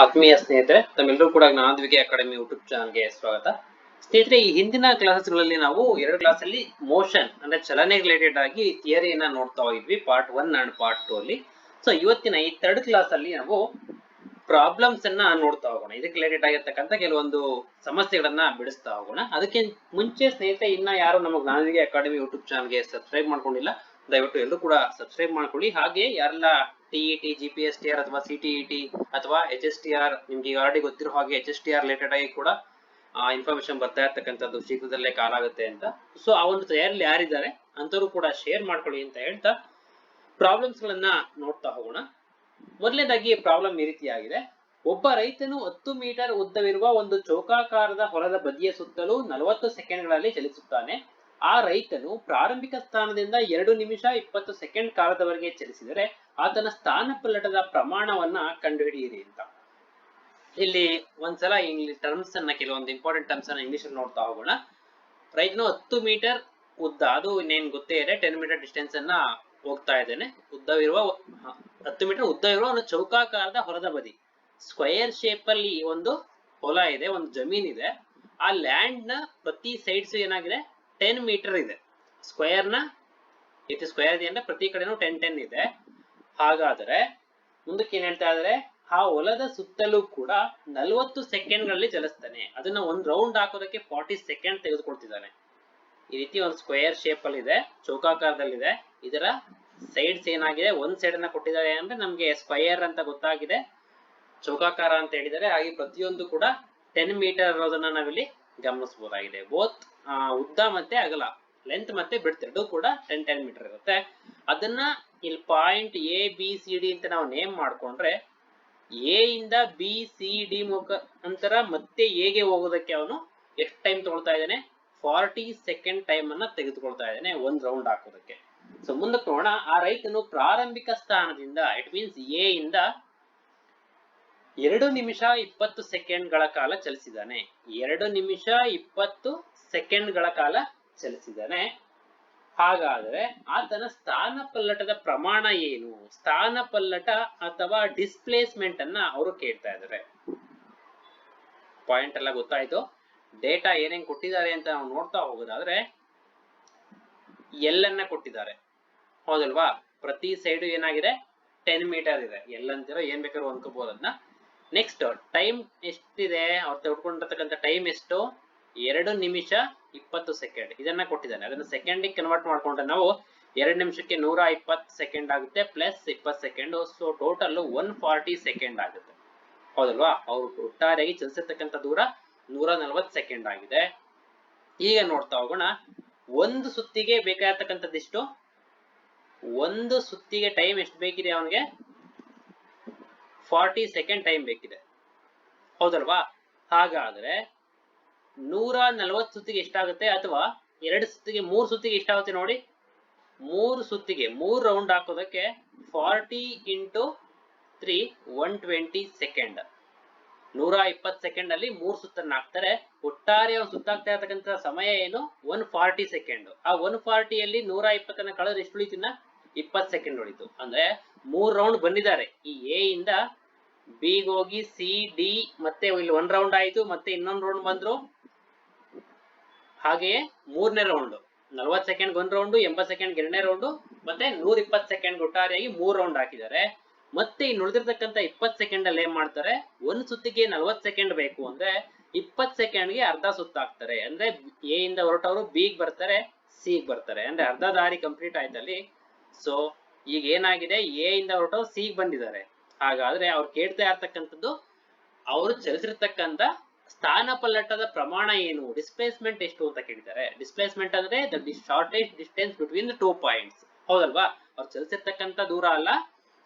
ಆತ್ಮೀಯ ಸ್ನೇಹಿತರೆ ತಮ್ಮೆಲ್ಲರೂ ಕೂಡ ಜ್ಞಾನದ್ವಿಗೆ ಅಕಾಡೆಮಿ ಯೂಟ್ಯೂಬ್ ಚಾನಲ್ಗೆ ಸ್ವಾಗತ. ಸ್ನೇಹಿತರೆ, ಈ ಹಿಂದಿನ ಕ್ಲಾಸಸ್ಗಳಲ್ಲಿ ನಾವು ಎರಡು ಕ್ಲಾಸ್ ಅಲ್ಲಿ ಮೋಷನ್ ಅಂದ್ರೆ ಚಲನೆ ರಿಲೇಟೆಡ್ ಆಗಿ ಥಿಯರಿಯನ್ನ ನೋಡ್ತಾ ಹೋಗಿದ್ವಿ part one and part two ಅಲ್ಲಿ. ಸೊ ಇವತ್ತಿನ ಈ ಥರ್ಡ್ ಕ್ಲಾಸ್ ಅಲ್ಲಿ ನಾವು ಪ್ರಾಬ್ಲಮ್ಸ್ ಅನ್ನ ನೋಡ್ತಾ ಹೋಗೋಣ. ಇದಕ್ಕೆ ರಿಲೇಟೆಡ್ ಆಗಿರ್ತಕ್ಕಂಥ ಕೆಲವೊಂದು ಸಮಸ್ಯೆಗಳನ್ನ ಬಿಡಿಸ್ತಾ ಹೋಗೋಣ. ಅದಕ್ಕೆ ಮುಂಚೆ ಸ್ನೇಹಿತರೆ, ಇನ್ನ ಯಾರು ನಮ್ಮ ಜ್ಞಾನದಿಗೆ ಅಕಾಡೆಮಿ ಯೂಟ್ಯೂಬ್ ಚಾನಲ್ಗೆ ಸಬ್ಸ್ಕ್ರೈಬ್ ಮಾಡ್ಕೊಂಡಿಲ್ಲ, ದಯವಿಟ್ಟು ಎಲ್ಲರೂ ಕೂಡ ಸಬ್ಸ್ಕ್ರೈಬ್ ಮಾಡ್ಕೊಳ್ಳಿ. ಹಾಗೆ ಯಾರೆಲ್ಲ TET G P S T R ಅಥವಾ ಸಿ ಟಿ ಇ ಟಿ ಅಥವಾ ಎಚ್ ಎಸ್ ಟಿ ಆರ್ ನಿಮ್ಗೆ ಆಲ್ರೆಡಿ ಗೊತ್ತಿರೋ ಹಾಗೆ H S T R related ಆಗಿ ಕೂಡ ಇನ್ಫಾರ್ಮೇಶನ್ ಬರ್ತಾ ಇರ್ತಕ್ಕಂಥದ್ದು ಶೀಘ್ರದಲ್ಲೇ ಕಾಲಾಗುತ್ತೆ ಅಂತ. ಸೊ ಆ ಒಂದು ತಯಾರಿಯಲ್ಲಿ ಯಾರಿದ್ದಾರೆ ಅಂತವರು ಕೂಡ ಶೇರ್ ಮಾಡ್ಕೊಳ್ಳಿ ಅಂತ ಹೇಳ್ತಾ ಪ್ರಾಬ್ಲಮ್ಸ್ ಗಳನ್ನ ನೋಡ್ತಾ ಹೋಗೋಣ. ಮೊದಲನೇದಾಗಿ ಪ್ರಾಬ್ಲಮ್ ಈ ರೀತಿಯಾಗಿದೆ. ಒಬ್ಬ ರೈತನು ಹತ್ತು ಮೀಟರ್ ಉದ್ದವಿರುವ ಒಂದು ಚೌಕಾಕಾರದ ಹೊಲದ ಬದಿಯ ಸುತ್ತಲೂ ನಲವತ್ತು ಸೆಕೆಂಡ್ಗಳಲ್ಲಿ ಚಲಿಸುತ್ತಾನೆ. ಆ ರೈತನು ಪ್ರಾರಂಭಿಕ ಸ್ಥಾನದಿಂದ ಎರಡು ನಿಮಿಷ ಇಪ್ಪತ್ತು ಸೆಕೆಂಡ್ ಕಾಲದವರೆಗೆ ಚಲಿಸಿದರೆ ಆತನ ಸ್ಥಾನ ಪಲ್ಲಟದ ಪ್ರಮಾಣವನ್ನ ಕಂಡುಹಿಡಿಯಿರಿ ಅಂತ. ಇಲ್ಲಿ ಒಂದ್ಸಲ ಇಂಗ್ಲಿಷ್ ಟರ್ಮ್ಸ್ ಅನ್ನ ಕೆಲವೊಂದು ಇಂಪಾರ್ಟೆಂಟ್ ಟರ್ಮ್ಸ್ ಅನ್ನ ಇಂಗ್ಲಿಷ್ ನೋಡ್ತಾ ಹೋಗೋಣ. ರೈತನು ಹತ್ತು ಮೀಟರ್ ಉದ್ದ, ಅದು ಇನ್ನೇನ್ ಗೊತ್ತೇ ಇದೆ ಟೆನ್ ಮೀಟರ್ ಡಿಸ್ಟೆನ್ಸ್ ಅನ್ನ ಹೋಗ್ತಾ ಇದ್ದೇನೆ. ಉದ್ದವಿರುವ, ಹತ್ತು ಮೀಟರ್ ಉದ್ದವಿರುವ ಒಂದು ಚೌಕಾಕಾರದ ಹೊರದ ಬದಿ. ಸ್ಕ್ವಯರ್ ಶೇಪ್ ಅಲ್ಲಿ ಒಂದು ಹೊಲ ಇದೆ, ಒಂದು ಜಮೀನ್ ಇದೆ ಆ ಲ್ಯಾಂಡ್ನ ಪ್ರತಿ ಸೈಡ್ಸ್ ಏನಾಗಿದೆ? ಟೆನ್ ಮೀಟರ್ ಇದೆ. ಸ್ಕ್ವೇರ್ನ ಇದು ಸ್ಕ್ವೇರ್ ಇದೆ ಅಂದ್ರೆ ಪ್ರತಿ ಕಡೆನೂ ಟೆನ್ ಟೆನ್ ಇದೆ. ಹಾಗಾದರೆ ಮುಂದಕ್ಕೆ ಏನ್ ಹೇಳ್ತಾ ಇದಾರೆ? ಆ ಹೊಲದ ಸುತ್ತಲೂ ಕೂಡ ನಲ್ವತ್ತು ಸೆಕೆಂಡ್ಗಳಲ್ಲಿ ಚಲಿಸ್ತಾನೆ. ಅದನ್ನ ಒಂದ್ ರೌಂಡ್ ಹಾಕೋದಕ್ಕೆ ಫಾರ್ಟಿ ಸೆಕೆಂಡ್ ತೆಗೆದುಕೊಳ್ತಿದ್ದಾನೆ. ಈ ರೀತಿ ಒಂದು ಸ್ಕ್ವೇರ್ ಶೇಪ್ ಅಲ್ಲಿ ಇದೆ, ಚೌಕಾಕಾರದಲ್ಲಿದೆ. ಇದರ ಸೈಡ್ಸ್ ಏನಾಗಿದೆ? ಒಂದ್ ಸೈಡ್ ಅನ್ನ ಕೊಟ್ಟಿದ್ದಾರೆ ಅಂದ್ರೆ ನಮ್ಗೆ ಸ್ಕ್ವಯರ್ ಅಂತ ಗೊತ್ತಾಗಿದೆ. ಚೌಕಾಕಾರ ಅಂತ ಹೇಳಿದರೆ ಹಾಗೆ ಪ್ರತಿಯೊಂದು ಕೂಡ ಟೆನ್ ಮೀಟರ್ ಇರೋದನ್ನ ನಾವಿಲ್ಲಿ ಗಮನಿಸಬಹುದಾಗಿದೆ. ಬೋತ್ ಉದ್ದ ಮತ್ತೆ ಅಗಲ ಲೆಂತ್ ಮತ್ತೆ ಬಿಡ್ತ್ ಎರಡು ಕೂಡ ಟೆನ್ ಟೆನ್ ಮೀಟರ್ ಇರುತ್ತೆ. ಅದನ್ನ ಇಲ್ಲಿ point A B C D ಅಂತ ನಾವು ನೇಮ್ ಮಾಡ್ಕೊಂಡ್ರೆ ಎ ಇಂದ ಬಿ ಸಿ ಡಿ ಮುಖಾಂತರ ಮತ್ತೆ ಎಗೆ ಹೋಗೋದಕ್ಕೆ ಅವನು ಎಷ್ಟು ಟೈಮ್ ತಗೊಳ್ತಾ ಇದ್ದಾನೆ? ಫಾರ್ಟಿ ಸೆಕೆಂಡ್ ಟೈಮ್ ಅನ್ನ ತೆಗೆದುಕೊಳ್ತಾ ಇದ್ದಾನೆ, ಒಂದ್ ರೌಂಡ್ ಹಾಕೋದಕ್ಕೆ. ಸೊ ಮುಂದಕ್ಕೆ ನೋಡೋಣ. ಆ ರೈತನು ಪ್ರಾರಂಭಿಕ ಸ್ಥಾನದಿಂದ ಇಟ್ ಮೀನ್ಸ್ ಎ ಇಂದ ಎರಡು ನಿಮಿಷ ಇಪ್ಪತ್ತು ಸೆಕೆಂಡ್ಗಳ ಕಾಲ ಚಲಿಸಿದಾನೆ ಎರಡು ನಿಮಿಷ ಇಪ್ಪತ್ತು ಸೆಕೆಂಡ್ಗಳ ಕಾಲ ಚಲಿಸಿದಾನೆ ಹಾಗಾದರೆ ಆತನ ಸ್ಥಾನ ಪಲ್ಲಟದ ಪ್ರಮಾಣ ಏನು? ಸ್ಥಾನ ಪಲ್ಲಟ ಅಥವಾ ಡಿಸ್ಪ್ಲೇಸ್ಮೆಂಟ್ ಅನ್ನ ಅವರು ಕೇಳ್ತಾ ಇದ್ದಾರೆ. ಪಾಯಿಂಟ್ ಎಲ್ಲ ಗೊತ್ತಾಯ್ತು. ಡೇಟಾ ಏನೇನ್ ಕೊಟ್ಟಿದ್ದಾರೆ ಅಂತ ನಾವು ನೋಡ್ತಾ ಹೋಗೋದಾದ್ರೆ ಎಲ್ಲನ್ನ ಕೊಟ್ಟಿದ್ದಾರೆ. ಹೌದಲ್ವಾ? ಪ್ರತಿ ಸೈಡ್ ಏನಾಗಿದೆ? ಟೆನ್ ಮೀಟರ್ ಇದೆ. ಎಲ್ಲಂತೀರ ಏನ್ ಬೇಕಾದ್ರೂ ಅದನ್ನ ನೆಕ್ಸ್ಟ್ ಟೈಮ್ ಎಷ್ಟಿದೆ? ಅವ್ರು ತೆಗೆದುಕೊಂಡಿರ್ತಕ್ಕಂಥ ಟೈಮ್ ಎಷ್ಟು? ಎರಡು ನಿಮಿಷ ಇಪ್ಪತ್ತು ಸೆಕೆಂಡ್ ಇದನ್ನ ಕೊಟ್ಟಿದ್ದಾನೆ. ಅದನ್ನ ಸೆಕೆಂಡಿಗೆ ಕನ್ವರ್ಟ್ ಮಾಡ್ಕೊಂಡ್ರೆ ನಾವು ಎರಡು ನಿಮಿಷಕ್ಕೆ ನೂರ ಇಪ್ಪತ್ತು ಸೆಕೆಂಡ್ ಆಗುತ್ತೆ ಪ್ಲಸ್ ಇಪ್ಪತ್ತು second so total one forty second ಆಗುತ್ತೆ. ಹೌದಲ್ವಾ? ಅವ್ರು ಒಟ್ಟಾರೆಯಾಗಿ ಚಲಿಸಿರ್ತಕ್ಕಂಥ ದೂರ ನೂರ ನಲವತ್ತು ಸೆಕೆಂಡ್ ಆಗಿದೆ. ಈಗ ನೋಡ್ತಾ ಹೋಗೋಣ. ಒಂದು ಸುತ್ತಿಗೆ ಬೇಕಾಗಿರ್ತಕ್ಕಂಥದ್ದಿಷ್ಟು ಒಂದು ಸುತ್ತಿಗೆ ಟೈಮ್ ಎಷ್ಟು ಬೇಕಿದೆ ಅವನಿಗೆ? ಫಾರ್ಟಿ ಸೆಕೆಂಡ್ ಟೈಮ್ ಬೇಕಿದೆ. ಹೌದಲ್ವಾ? ಹಾಗಾದ್ರೆ ನೂರ ನಲವತ್ತು ಸುತ್ತಿಗೆ ಎಷ್ಟಾಗುತ್ತೆ ಅಥವಾ ಎರಡು ಸುತ್ತಿಗೆ ಮೂರು ಸುತ್ತಿಗೆ ಎಷ್ಟಾಗುತ್ತೆ ನೋಡಿ? ಮೂರು ಸುತ್ತಿಗೆ, ಮೂರು ರೌಂಡ್ ಹಾಕೋದಕ್ಕೆ forty into three one twenty second ನೂರ ಇಪ್ಪತ್ತು ಸೆಕೆಂಡ್ ಅಲ್ಲಿ ಮೂರು ಸುತ್ತನ್ನ ಹಾಕ್ತಾರೆ. ಒಟ್ಟಾರೆ ಅವ್ನು ಸುತ್ತಾಗ್ತಾ ಇರತಕ್ಕಂತ ಸಮಯ ಏನು? ಒನ್ ಫಾರ್ಟಿ ಸೆಕೆಂಡ್ ಆ ಒನ್ ಫಾರ್ಟಿಯಲ್ಲಿ ನೂರ ಇಪ್ಪತ್ತನ್ನ ಕಳೆದ್ರೆ ಎಷ್ಟು ಉಳಿತಿನ ಇಪ್ಪತ್ತು ಸೆಕೆಂಡ್ ಉಳಿತು. ಅಂದ್ರೆ ಮೂರು ರೌಂಡ್ ಬಂದಿದ್ದಾರೆ. ಈ ಎ ಇಂದ ಬಿಗ್ ಹೋಗಿ ಸಿ ಡಿ ಮತ್ತೆ ಇಲ್ಲಿ ಒಂದ್ ರೌಂಡ್ ಆಯ್ತು, ಮತ್ತೆ ಇನ್ನೊಂದು ರೌಂಡ್ ಬಂದ್ರು. ಹಾಗೆಯೇ ಮೂರನೇ ರೌಂಡ್ ನಲ್ವತ್ ಸೆಕೆಂಡ್ ಒಂದ್ ರೌಂಡ್ ಎಂಬತ್ ಸೆಕೆಂಡ್ ಎರಡನೇ ರೌಂಡ್ ಮತ್ತೆ ನೂರ ಇಪ್ಪತ್ತು ಸೆಕೆಂಡ್ ಒಟ್ಟಾರೆಯಾಗಿ ಮೂರ್ ರೌಂಡ್ ಹಾಕಿದ್ದಾರೆ. ಮತ್ತೆ ಇನ್ನು ಉಳಿದಿರ್ತಕ್ಕಂಥ ಇಪ್ಪತ್ ಸೆಕೆಂಡ್ ಅಲ್ಲಿ ಏನ್ ಮಾಡ್ತಾರೆ? ಒಂದ್ ಸುತ್ತಿಗೆ ನಲ್ವತ್ ಸೆಕೆಂಡ್ ಬೇಕು ಅಂದ್ರೆ ಇಪ್ಪತ್ ಸೆಕೆಂಡ್ಗೆ ಅರ್ಧ ಸುತ್ತ ಹಾಕ್ತಾರೆ. ಅಂದ್ರೆ ಎ ಇಂದ ಹೊರಟವರು ಬಿಗ್ ಬರ್ತಾರೆ ಸಿ ಬರ್ತಾರೆ. ಅಂದ್ರೆ ಅರ್ಧ ದಾರಿ ಕಂಪ್ಲೀಟ್ ಆಯ್ತಲ್ಲಿ. ಸೊ ಈಗ ಏನಾಗಿದೆ? ಎ ಇಂದ ಹೊರಟವ್ರು ಸಿ ಬಂದಿದ್ದಾರೆ. ಹಾಗಾದ್ರೆ ಅವ್ರು ಕೇಳ್ತಾ ಇರ್ತಕ್ಕಂಥದ್ದು, ಅವರು ಚಲಿಸಿರ್ತಕ್ಕಂಥ ಸ್ಥಾನ ಪಲ್ಲಟದ ಪ್ರಮಾಣ ಏನು ಡಿಸ್ಪ್ಲೇಸ್ಮೆಂಟ್ ಎಷ್ಟು ಅಂತ ಕೇಳಿದ್ದಾರೆ. ಡಿಸ್ಪ್ಲೇಸ್ಮೆಂಟ್ ಅಂದ್ರೆ the shortest distance between the two points ಹೌದಲ್ವಾ? ಅವ್ರು ಚಲಿಸಿರ್ತಕ್ಕಂಥ ದೂರ ಅಲ್ಲ.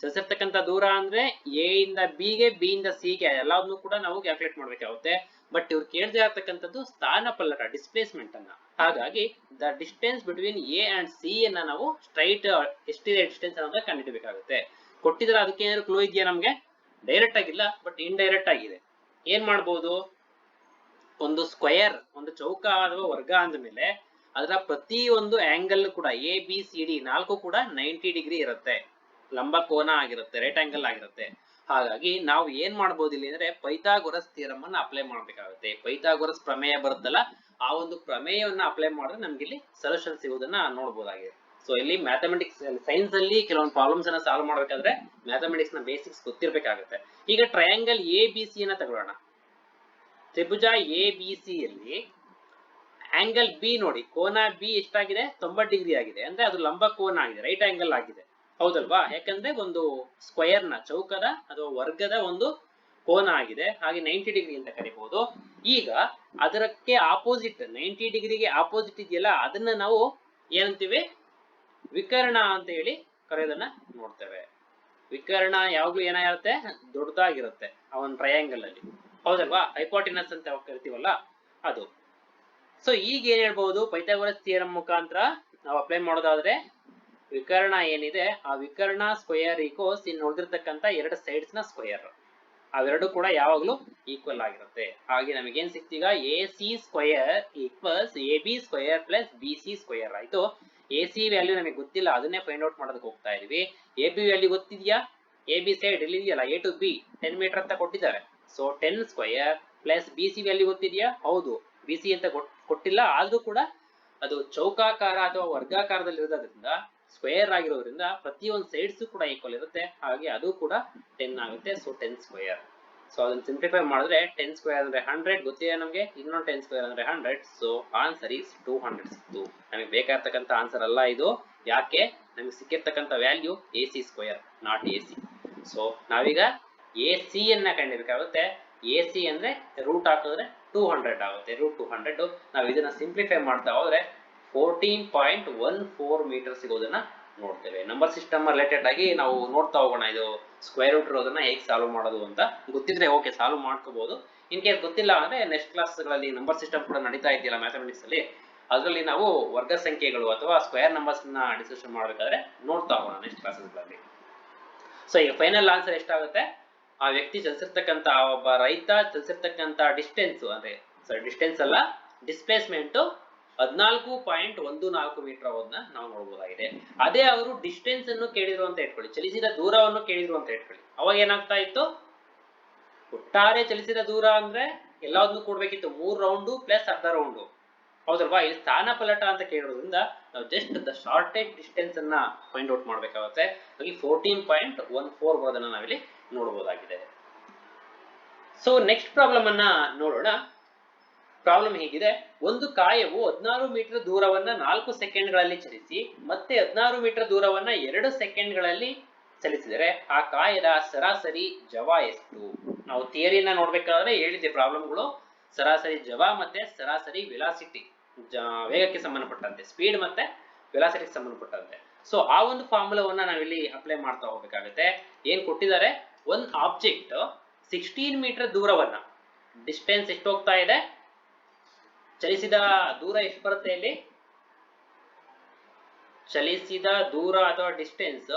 ಚಲಿಸಿರ್ತಕ್ಕಂಥ ದೂರ ಅಂದ್ರೆ ಎ ಇಂದ ಬಿ ಗೆ ಬಿ ಇಂದ ಸಿ ಗೆ, ಎಲ್ಲಾದ್ನೂ ಕೂಡ ನಾವು ಕ್ಯಾಲ್ಕುಲೇಟ್ ಮಾಡ್ಬೇಕಾಗುತ್ತೆ. ಬಟ್ ಇವ್ರು ಕೇಳ್ತಾ ಇರತಕ್ಕಂಥದ್ದು ಸ್ಥಾನ ಪಲ್ಲಟ ಡಿಸ್ಪ್ಲೇಸ್ಮೆಂಟ್ ಅನ್ನ. ಹಾಗಾಗಿ the distance between A and C ಅನ್ನ ನಾವು ಸ್ಟ್ರೈಟ್ ಎಷ್ಟಿದೆ ಡಿಸ್ಟೆನ್ಸ್ ಅನ್ನೋದನ್ನ ಕಂಡುಹಿಡಬೇಕಾಗುತ್ತೆ. ಕೊಟ್ಟಿದ್ರೆ ಅದಕ್ಕೆ ಏನಾದ್ರು ಕ್ಲೂ ಇದೆಯಾ ನಮ್ಗೆ? ಡೈರೆಕ್ಟ್ ಆಗಿಲ್ಲ ಬಟ್ ಇನ್ಡೈರೆಕ್ಟ್ ಆಗಿದೆ. ಏನ್ ಮಾಡ್ಬೋದು? ಒಂದು ಸ್ಕ್ವಯರ್ ಒಂದು ಚೌಕ ಅಥವಾ ವರ್ಗ ಅಂದಮೇಲೆ ಅದರ ಪ್ರತಿ ಒಂದು ಆಂಗಲ್ ಕೂಡ ಎ ಬಿ ಸಿ ಡಿ ನಾಲ್ಕು ಕೂಡ ನೈಂಟಿ ಡಿಗ್ರಿ ಇರುತ್ತೆ. ಲಂಬ ಕೋನ ಆಗಿರುತ್ತೆ ರೈಟ್ ಆಂಗಲ್ ಆಗಿರುತ್ತೆ. ಹಾಗಾಗಿ ನಾವು ಏನ್ ಮಾಡ್ಬೋದು ಇಲ್ಲಿ ಅಂದ್ರೆ ಪೈಥಾಗೊರಸ್ ಥಿಯರಮ್ ಅನ್ನ ಅಪ್ಲೈ ಮಾಡ್ಬೇಕಾಗುತ್ತೆ. ಪೈಥಾಗೊರಸ್ ಪ್ರಮೇಯ ಬರುತ್ತಲ್ಲ, ಆ ಒಂದು ಪ್ರಮೇಯವನ್ನ ಅಪ್ಲೈ ಮಾಡಿದ್ರೆ ನಮ್ಗೆ ಇಲ್ಲಿ ಸೊಲ್ಯೂಷನ್ ಸಿಗೋದನ್ನ ನೋಡ್ಬೋದಾಗಿದೆ. ಸೊ ಇಲ್ಲಿ ಮ್ಯಾಥಮೆಟಿಕ್ಸ್ ಸೈನ್ಸ್ ಅಲ್ಲಿ ಕೆಲವೊಂದು ಪ್ರಾಬ್ಲಮ್ಸ್ ಅನ್ನ ಸಾಲ್ವ್ ಮಾಡ್ಬೇಕಾದ್ರೆ ಮ್ಯಾಥಮೆಟಿಕ್ಸ್ನ ಬೇಸಿಕ್ಸ್ ಗೊತ್ತಿರಬೇಕಾಗುತ್ತೆ. ಈಗ ಟ್ರಯಾಂಗಲ್ ಎ ಬಿ ಸಿ ಅನ್ನ ತಗೊಳ್ಳೋಣ. ತ್ರಿಭುಜ ಎ ಬಿ ಸಿ ಅಲ್ಲಿ ಆಂಗಲ್ ಬಿ ನೋಡಿ, ಕೋನ ಬಿ ಎಷ್ಟಾಗಿದೆ? ತೊಂಬತ್ ಡಿಗ್ರಿ ಆಗಿದೆ. ಅಂದ್ರೆ ಅದು ಲಂಬ ಕೋನ ಆಗಿದೆ ರೈಟ್ ಆಂಗಲ್ ಆಗಿದೆ. ಹೌದಲ್ವಾ? ಯಾಕಂದ್ರೆ ಒಂದು ಸ್ಕ್ವಯರ್ನ ಚೌಕದ ಅಥವಾ ವರ್ಗದ ಒಂದು ಕೋನ ಆಗಿದೆ. ಹಾಗೆ ನೈಂಟಿ ಡಿಗ್ರಿ ಅಂತ ಕರಿಬಹುದು ಈಗ ಅದರಕ್ಕೆ ಆಪೋಸಿಟ್ ನೈಂಟಿ ಡಿಗ್ರಿಗೆ ಆಪೋಸಿಟ್ ಇದೆಯಲ್ಲ, ಅದನ್ನ ನಾವು ಏನಂತೀವಿ? ವಿಕರ್ಣ ಅಂತ ಹೇಳಿ ಕರೆಯೋದನ್ನ ನೋಡ್ತೇವೆ. ವಿಕರ್ಣ ಯಾವಾಗ್ಲೂ ಏನಾಗಿರುತ್ತೆ ದೊಡ್ಡದಾಗಿರುತ್ತೆ ಆ ಒಂದು ಟ್ರಯಾಂಗಲ್ ಅಲ್ಲಿ. ಹೌದಲ್ವಾ? ಹೈಪೋಟಿನಸ್ ಅಂತ ಕರಿತೀವಲ್ಲ? ಅದು. ಸೊ ಈಗ ಏನ್ ಹೇಳ್ಬಹುದು ಪೈಥಾಗೊರಸ್ ಥಿಯರಂ ಮುಖಾಂತರ ನಾವು ಅಪ್ಲೈ ಮಾಡೋದಾದ್ರೆ ವಿಕರ್ಣ ಏನಿದೆ? ಆ ವಿಕರ್ಣ ಸ್ಕ್ವಯರ್ ಈಕೋಸ್ ಇನ್ ಉಳಿದಿರ್ತಕ್ಕಂಥ ಎರಡು ಸೈಡ್ಸ್ನ ಸ್ಕ್ವಯರ್ ಅವೆರಡು ಕೂಡ ಯಾವಾಗ್ಲೂ ಈಕ್ವಲ್ ಆಗಿರುತ್ತೆ. ಹಾಗೆ ನಮಗೆ ಏನ್ ಸಿಕ್ತೀಗ? A C square equals A B square plus B C square ಆಯ್ತು? ಎ ಸಿ ವ್ಯಾಲ್ಯೂ ನಮಗೆ ಗೊತ್ತಿಲ್ಲ, ಅದನ್ನೇ ಫೈಂಡ್ ಔಟ್ ಮಾಡೋದಕ್ಕೆ ಹೋಗ್ತಾ ಇದೀವಿ. ಎ ಬಿ ವ್ಯಾಲ್ಯೂ ಗೊತ್ತಿದ್ಯಾ? ಎ ಬಿ ಸೈಡ್ ಇಲ್ಲಿ ಇದೆಯಲ್ಲ A to B ten metre ಅಂತ ಕೊಟ್ಟಿದ್ದಾರೆ. So ten square plus B C value ಗೊತ್ತಿದ್ಯಾ? ಹೌದು. ಬಿ ಸಿ ಅಂತ ಕೊಟ್- ಕೊಟ್ಟಿಲ್ಲ, ಆದ್ರೂ ಕೂಡ ಅದು ಚೌಕಾಕಾರ ಅಥವಾ ವರ್ಗಾಕಾರದಲ್ಲಿ ಇರೋದ್ರಿಂದ ಸ್ಕ್ವೇರ್ ಆಗಿರೋದ್ರಿಂದ ಪ್ರತಿಯೊಂದು ಸೈಡ್ಸ್ ಕೂಡ ಈಕ್ವಲ್ ಇರುತ್ತೆ. ಹಾಗೆ ಅದು ಕೂಡ ಟೆನ್ ಆಗುತ್ತೆ. ಸೊ ಟೆನ್ ಸ್ಕ್ವೇರ್ ಸೊ ಅದನ್ನ ಸಿಂಪ್ಲಿಫೈ ಮಾಡಿದ್ರೆ ಟೆನ್ ಸ್ಕ್ವೇರ್ ಅಂದ್ರೆ ಹಂಡ್ರೆಡ್ ಗೊತ್ತಿದೆ ನಮಗೆ? ಇನ್ನೊಂದು ಟೆನ್ ಸ್ಕ್ವೇರ್ ಅಂದ್ರೆ hundred so answer is two hundred ಸಿಕ್ತು ನಮಗೆ ಬೇಕಾಗಿರ್ತಕ್ಕಂಥ ಆನ್ಸರ್ ಅಲ್ಲ ಇದು. ಯಾಕೆ? ನಮಗೆ ಸಿಕ್ಕಿರ್ತಕ್ಕಂಥ value A C square not A C so ನಾವೀಗ ಎ ಸಿ ಅನ್ನ ಕಂಡಿರ್ಬೇಕಾಗುತ್ತೆ. ಎ ಸಿ ಅಂದ್ರೆ ರೂಟ್ ಹಾಕಿದ್ರೆ ಟೂ ಹಂಡ್ರೆಡ್ ಆಗುತ್ತೆ. ರೂಟ್ ಟೂ ಹಂಡ್ರೆಡ್ ನಾವು ಇದನ್ನ ಸಿಂಪ್ಲಿಫೈ ಮಾಡ್ತಾ ಹೋದ್ರೆ fourteen point one four metre ಸಿಗೋದನ್ನ ನೋಡ್ತೇವೆ. ನಂಬರ್ ಸಿಸ್ಟಮ್ ರಿಲೇಟೆಡ್ ಆಗಿ ನಾವು ನೋಡ್ತಾ ಹೋಗೋಣ. ಇದು ಸ್ಕ್ವೇರ್ ರೂಟ್ ಇರೋದನ್ನ ಹೇಗೆ ಸಾಲ್ವ್ ಮಾಡೋದು ಅಂತ. ಗೊತ್ತಿದ್ರೆ ಓಕೆ ಸಾಲ್ವ್ ಮಾಡ್ಕೋಬಹುದು ಇನ್ ಕೇಸ್ ಗೊತ್ತಿಲ್ಲ ಅಂದ್ರೆ ನೆಕ್ಸ್ಟ್ ಕ್ಲಾಸ್ಗಳಲ್ಲಿ ನಂಬರ್ ಸಿಸ್ಟಮ್ ಕೂಡ ನಡೀತಾ ಇದೆಯಲ್ಲ ಮ್ಯಾಥಮೆಟಿಕ್ಸ್ ಅಲ್ಲಿ. ಅದರಲ್ಲಿ ನಾವು ವರ್ಗ ಸಂಖ್ಯೆಗಳು ಅಥವಾ ಸ್ಕ್ವೇರ್ ನಂಬರ್ಸ್ನ ಡಿಸ್ಕಷನ್ ಮಾಡಬೇಕಾದ್ರೆ ನೋಡ್ತಾ ಹೋಗೋಣ ನೆಕ್ಸ್ಟ್ ಕ್ಲಾಸಸ್ಗಳಲ್ಲಿ ಸೊ ಈಗ ಫೈನಲ್ ಆನ್ಸರ್ ಎಷ್ಟಾಗುತ್ತೆ? ಆ ವ್ಯಕ್ತಿ ಚಲಿಸಿರ್ತಕ್ಕಂಥ ಒಬ್ಬ ರೈತ ಚಲಿಸಿರ್ತಕ್ಕಂಥ ಡಿಸ್ಟೆನ್ಸ್ ಅಂದ್ರೆ ಸರಿ ಡಿಸ್ಟೆನ್ಸ್ ಅಲ್ಲ ಡಿಸ್ಪ್ಲೇಸ್ಮೆಂಟ್ ಹದಿನಾಲ್ಕು ಪಾಯಿಂಟ್ ಒಂದು ನಾಲ್ಕು ಮೀಟರ್ ಅವನ್ನ ನಾವು ನೋಡಬಹುದಾಗಿದೆ ಅದೇ ಅವರು ಡಿಸ್ಟೆನ್ಸ್ ಅನ್ನು ಕೇಳಿದ್ರು ಅಂತ ಇಟ್ಕೊಳ್ಳಿ ಚಲಿಸಿದ ದೂರವನ್ನು ಕೇಳಿದ್ರು ಅಂತ ಇಟ್ಕೊಳ್ಳಿ ಅವಾಗ ಏನಾಗ್ತಾ ಇತ್ತು? ಒಟ್ಟಾರೆ ಚಲಿಸಿದ ದೂರ ಅಂದ್ರೆ ಎಲ್ಲಾದ್ನು ಕೊಡ್ಬೇಕಿತ್ತು. ಮೂರ್ ರೌಂಡು ಪ್ಲಸ್ ಅರ್ಧ ರೌಂಡು ಹೌದಲ್ವಾ? ಇಲ್ಲಿ ಸ್ಥಾನ ಪಲಟ ಅಂತ ಕೇಳೋದ್ರಿಂದ ನಾವು ಜಸ್ಟ್ ದ ಶಾರ್ಟೆಡ್ ಡಿಸ್ಟೆನ್ಸ್ ಅನ್ನ ಫೈಂಡ್ ಔಟ್ ಮಾಡ್ಬೇಕಾಗುತ್ತೆ. ಹಾಗೆ ಫೋರ್ಟೀನ್ ಪಾಯಿಂಟ್ ಒನ್ ಫೋರ್ ಬರೋದನ್ನ ನಾವಿಲ್ಲಿ ನೋಡಬಹುದಾಗಿದೆ ಸೊ ನೆಕ್ಸ್ಟ್ ಪ್ರಾಬ್ಲಮ್ ಅನ್ನ ನೋಡೋಣ. ಪ್ರಾಬ್ಲಮ್ ಹೇಗಿದೆ? ಒಂದು ಕಾಯವು ಹದಿನಾರು ಮೀಟರ್ ದೂರವನ್ನ ನಾಲ್ಕು ಸೆಕೆಂಡ್ಗಳಲ್ಲಿ ಚಲಿಸಿ, ಮತ್ತೆ ಹದಿನಾರು ಮೀಟರ್ ದೂರವನ್ನ ಎರಡು ಸೆಕೆಂಡ್ಗಳಲ್ಲಿ ಚಲಿಸಿದರೆ ಆ ಕಾಯದ ಸರಾಸರಿ ಜವ ಎಷ್ಟು? ನಾವು ಥಿಯರಿನ ನೋಡ್ಬೇಕಾದ್ರೆ ಹೇಳಿದೆ ಪ್ರಾಬ್ಲಮ್ಗಳು. ಸರಾಸರಿ ಜವ ಮತ್ತೆ ಸರಾಸರಿ ವೆಲಾಸಿಟಿ. ವೇಗಕ್ಕೆ ಸಂಬಂಧಪಟ್ಟಂತೆ, ಸ್ಪೀಡ್ ಮತ್ತೆ ವೆಲಾಸಿಟಿಗೆ ಸಂಬಂಧಪಟ್ಟಂತೆ. ಸೊ ಆ ಒಂದು ಫಾರ್ಮುಲಾವನ್ನ ನಾವಿಲ್ಲಿ ಅಪ್ಲೈ ಮಾಡ್ತಾ ಹೋಗ್ಬೇಕಾಗುತ್ತೆ. ಏನ್ ಕೊಟ್ಟಿದ್ದಾರೆ? ಒಂದ್ ಆಬ್ಜೆಕ್ಟ್ ಸಿಕ್ಸ್ಟೀನ್ ಮೀಟರ್ ದೂರವನ್ನ. ಡಿಸ್ಟೆನ್ಸ್ ಎಷ್ಟು ಹೋಗ್ತಾ ಇದೆ? ಚಲಿಸಿದ ದೂರ ಎಷ್ಟು ಬರುತ್ತೆ ಇಲ್ಲಿ? ಚಲಿಸಿದ ದೂರ ಅಥವಾ ಡಿಸ್ಟೆನ್ಸ್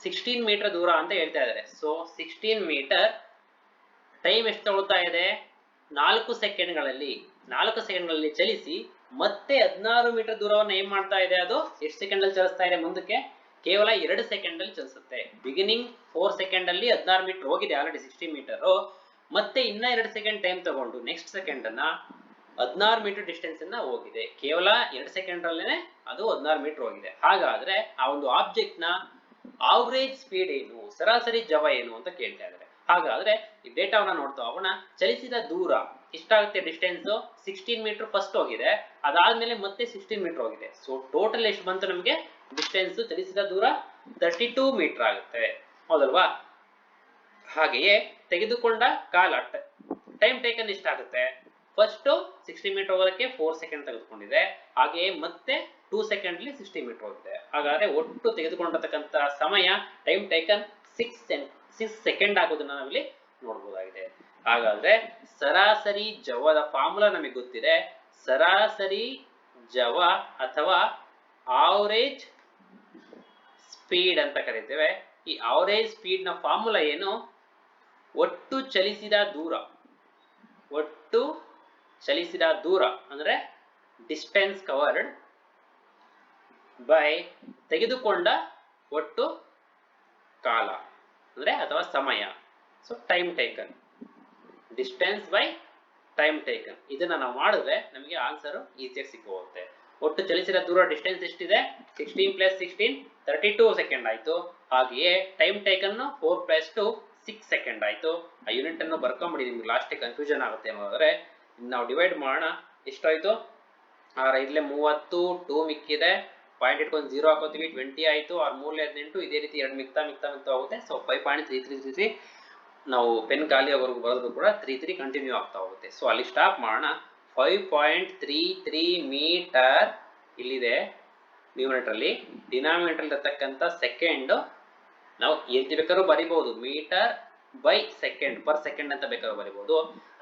ಸಿಕ್ಸ್ಟೀನ್ ಮೀಟರ್ ದೂರ ಅಂತ ಹೇಳ್ತಾ ಇದ್ದಾರೆ. ಸೊ ಸಿಕ್ಸ್ಟೀನ್ ಮೀಟರ್ ಟೈಮ್ ಎಷ್ಟು ತಗೊಳ್ತಾ ಇದೆ? ನಾಲ್ಕು ಸೆಕೆಂಡ್ಗಳಲ್ಲಿ ನಾಲ್ಕು ಸೆಕೆಂಡ್ಗಳಲ್ಲಿ ಚಲಿಸಿ ಮತ್ತೆ ಹದಿನಾರು ಮೀಟರ್ ದೂರವನ್ನು ಏನ್ ಮಾಡ್ತಾ ಇದೆ ಅದು. ಎಷ್ಟು ಸೆಕೆಂಡ್ ಅಲ್ಲಿ ಚಲಿಸ್ತಾ ಇದೆ ಮುಂದಕ್ಕೆ? ಕೇವಲ ಎರಡು ಸೆಕೆಂಡ್ ಅಲ್ಲಿ ಚಲಿಸುತ್ತೆ. ಬಿಗಿನಿಂಗ್ ಫೋರ್ ಸೆಕೆಂಡ್ ಅಲ್ಲಿ ಹದಿನಾರು ಮೀಟರ್ ಹೋಗಿದೆ ಆಲ್ರೆಡಿ ಸಿಕ್ಸ್ಟಿ ಮೀಟರ್ ಮತ್ತೆ ಇನ್ನ ಎರಡು ಸೆಕೆಂಡ್ ಟೈಮ್ ತಗೊಂಡು ನೆಕ್ಸ್ಟ್ ಸೆಕೆಂಡ್ ಅನ್ನ ಹದಿನಾರು ಮೀಟರ್ ಡಿಸ್ಟೆನ್ಸ್ ಅನ್ನ ಹೋಗಿದೆ. ಕೇವಲ ಎರಡು ಸೆಕೆಂಡ್ ಅದು ಹದಿನಾರು ಮೀಟರ್ ಹೋಗಿದೆ. ಹಾಗಾದ್ರೆ ಆ ಒಂದು ಆಬ್ಜೆಕ್ಟ್ನ ಆವರೇಜ್ ಸ್ಪೀಡ್ ಏನು, ಸರಾಸರಿ ಜವ ಏನು ಅಂತ ಕೇಳ್ತಾ ಇದ್ದಾರೆ. ಹಾಗಾದ್ರೆ ಈ ಡೇಟಾವನ್ನ ನೋಡ್ತಾ ಹೋಗೋಣ. ಚಲಿಸಿದ ದೂರ ಎಷ್ಟಾಗುತ್ತೆ ಡಿಸ್ಟೆನ್ಸ್ ಸಿಕ್ಸ್ಟೀನ್ ಮೀಟರ್ ಫಸ್ಟ್ ಹೋಗಿದೆ. ಅದಾದ್ಮೇಲೆ ಮತ್ತೆ ಸಿಕ್ಸ್ಟೀನ್ ಮೀಟರ್ ಹೋಗಿದೆ. ಸೊ ಟೋಟಲ್ ಎಷ್ಟು ಬಂತು ನಮಗೆ? ಡಿಸ್ಟೆನ್ಸ್ ಚಲಿಸಿದ ದೂರ ತರ್ಟಿ ಟೂ ಮೀಟರ್ ಆಗುತ್ತೆ. ಹೌದಲ್ವಾ? ಹಾಗೆಯೇ ತೆಗೆದುಕೊಂಡ ಕಾಲ ಟೈಮ್ ಟೇಕನ್ ಎಷ್ಟಾಗುತ್ತೆ? ಫಸ್ಟ್ ಸಿಕ್ಸ್ಟಿ ಮೀಟರ್ ಹೋಗೋದಕ್ಕೆ ಫೋರ್ ಸೆಕೆಂಡ್ ತೆಗೆದುಕೊಂಡಿದೆ. ಹಾಗೆಯೇ ಮತ್ತೆ ಟೂ ಸೆಕೆಂಡ್ ಅಲ್ಲಿ ಸಿಕ್ಸ್ಟಿ ಮೀಟರ್ ಹೋಗಿದೆ. ಹಾಗಾದ್ರೆ ಒಟ್ಟು ತೆಗೆದುಕೊಂಡಿರ್ತಕ್ಕಂಥ ಸಮಯ time taken six six second ಆಗೋದನ್ನ ನಾವಿಲ್ಲಿ ನೋಡಬಹುದಾಗಿದೆ ಹಾಗಾದ್ರೆ ಸರಾಸರಿ ಜವದ ಫಾರ್ಮುಲಾ ನಮಗೆ ಗೊತ್ತಿದೆ. ಸರಾಸರಿ ಜವ ಅಥವಾ ಆವರೇಜ್ ಸ್ಪೀಡ್ ಅಂತ ಕರಿತೇವೆ. ಈ ಆವರೇಜ್ ಸ್ಪೀಡ್ನ ಫಾರ್ಮುಲಾ ಏನು? ಒಟ್ಟು ಚಲಿಸಿದ ದೂರ. ಒಟ್ಟು ಚಲಿಸಿದ ದೂರ, ಅಂದ್ರೆ ಡಿಸ್ಟೆನ್ಸ್ ಕವರ್ಡ್ ಬೈ ತೆಗೆದುಕೊಂಡ ಒಟ್ಟು ಕಾಲ, ಅಂದ್ರೆ ಅಥವಾ ಸಮಯ. So time taken distance by time taken ಇದನ್ನ ನಾವು ಮಾಡಿದ್ರೆ ನಮಗೆ ಆನ್ಸರ್ ಈಸಿಯಾಗಿ ಸಿಕ್ಕೋಗುತ್ತೆ ಒಟ್ಟು ಚಲಿಸಿದ ದೂರ ಡಿಸ್ಟೆನ್ಸ್ ಎಷ್ಟಿದೆ? Sixteen plus sixteen thirty two second ಆಯ್ತು. ಹಾಗೆಯೇ time taken four plus two six second ಆಯ್ತು. ಆ ಯೂನಿಟ್ ಅನ್ನು ಬರ್ಕೊಂಬಿಡಿ, ನಿಮ್ಗೆ ಲಾಸ್ಟ್ ಕನ್ಫ್ಯೂಷನ್ ಆಗುತ್ತೆ ಅನ್ನೋದಾದ್ರೆ ನಾವು ಡಿವೈಡ್ ಮಾಡೋಣ. ಎಷ್ಟಾಯ್ತು? ಆರ್ ಇಲ್ಲೇ ಮೂವತ್ತು, ಟೂ ಮಿಕ್ಕಿದೆ. ಪಾಯಿಂಟ್ ಇಟ್ಕೊಂಡು ಜೀರೋ ಹಾಕೋತೀವಿ ಟ್ವೆಂಟಿ ಆಯಿತು, ಆರ್ ಮೂರನೇ ಹದಿನೆಂಟು, ಇದೇ ರೀತಿ ಎರಡು ಮಿಕ್ತಾ ಮಿಕ್ತಾ ಮಿಕ್ತಾ ಹೋಗುತ್ತೆ. So five point three three three three ನಾವು ಪೆನ್ ಖಾಲಿ ಆಗೋವರೆಗೂ ಬರೋದು ಕೂಡ ತ್ರೀ ತ್ರೀ ಕಂಟಿನ್ಯೂ ಆಗ್ತಾ ಹೋಗುತ್ತೆ. ಸೊ ಅಲ್ಲಿ ಸ್ಟಾಪ್ ಮಾಡೋಣ. Five point three three metre ಇಲ್ಲಿದೆ. ನ್ಯೂಮಿನೇಟ್ರಲ್ಲಿ ಡಿನಾಮಿನೇಟ್ರಲ್ಲಿ ಡಿನಾಮಿನೇಟರ್ ಇರತಕ್ಕಂಥ ಸೆಕೆಂಡ್ ನಾವು ಎಲ್ಲಿ ಬೇಕಾದ್ರೂ ಬರಿಬಹುದು. Metre by second per second ಅಂತ ಬೇಕಾದ್ರೆ ಬರಿಬಹುದು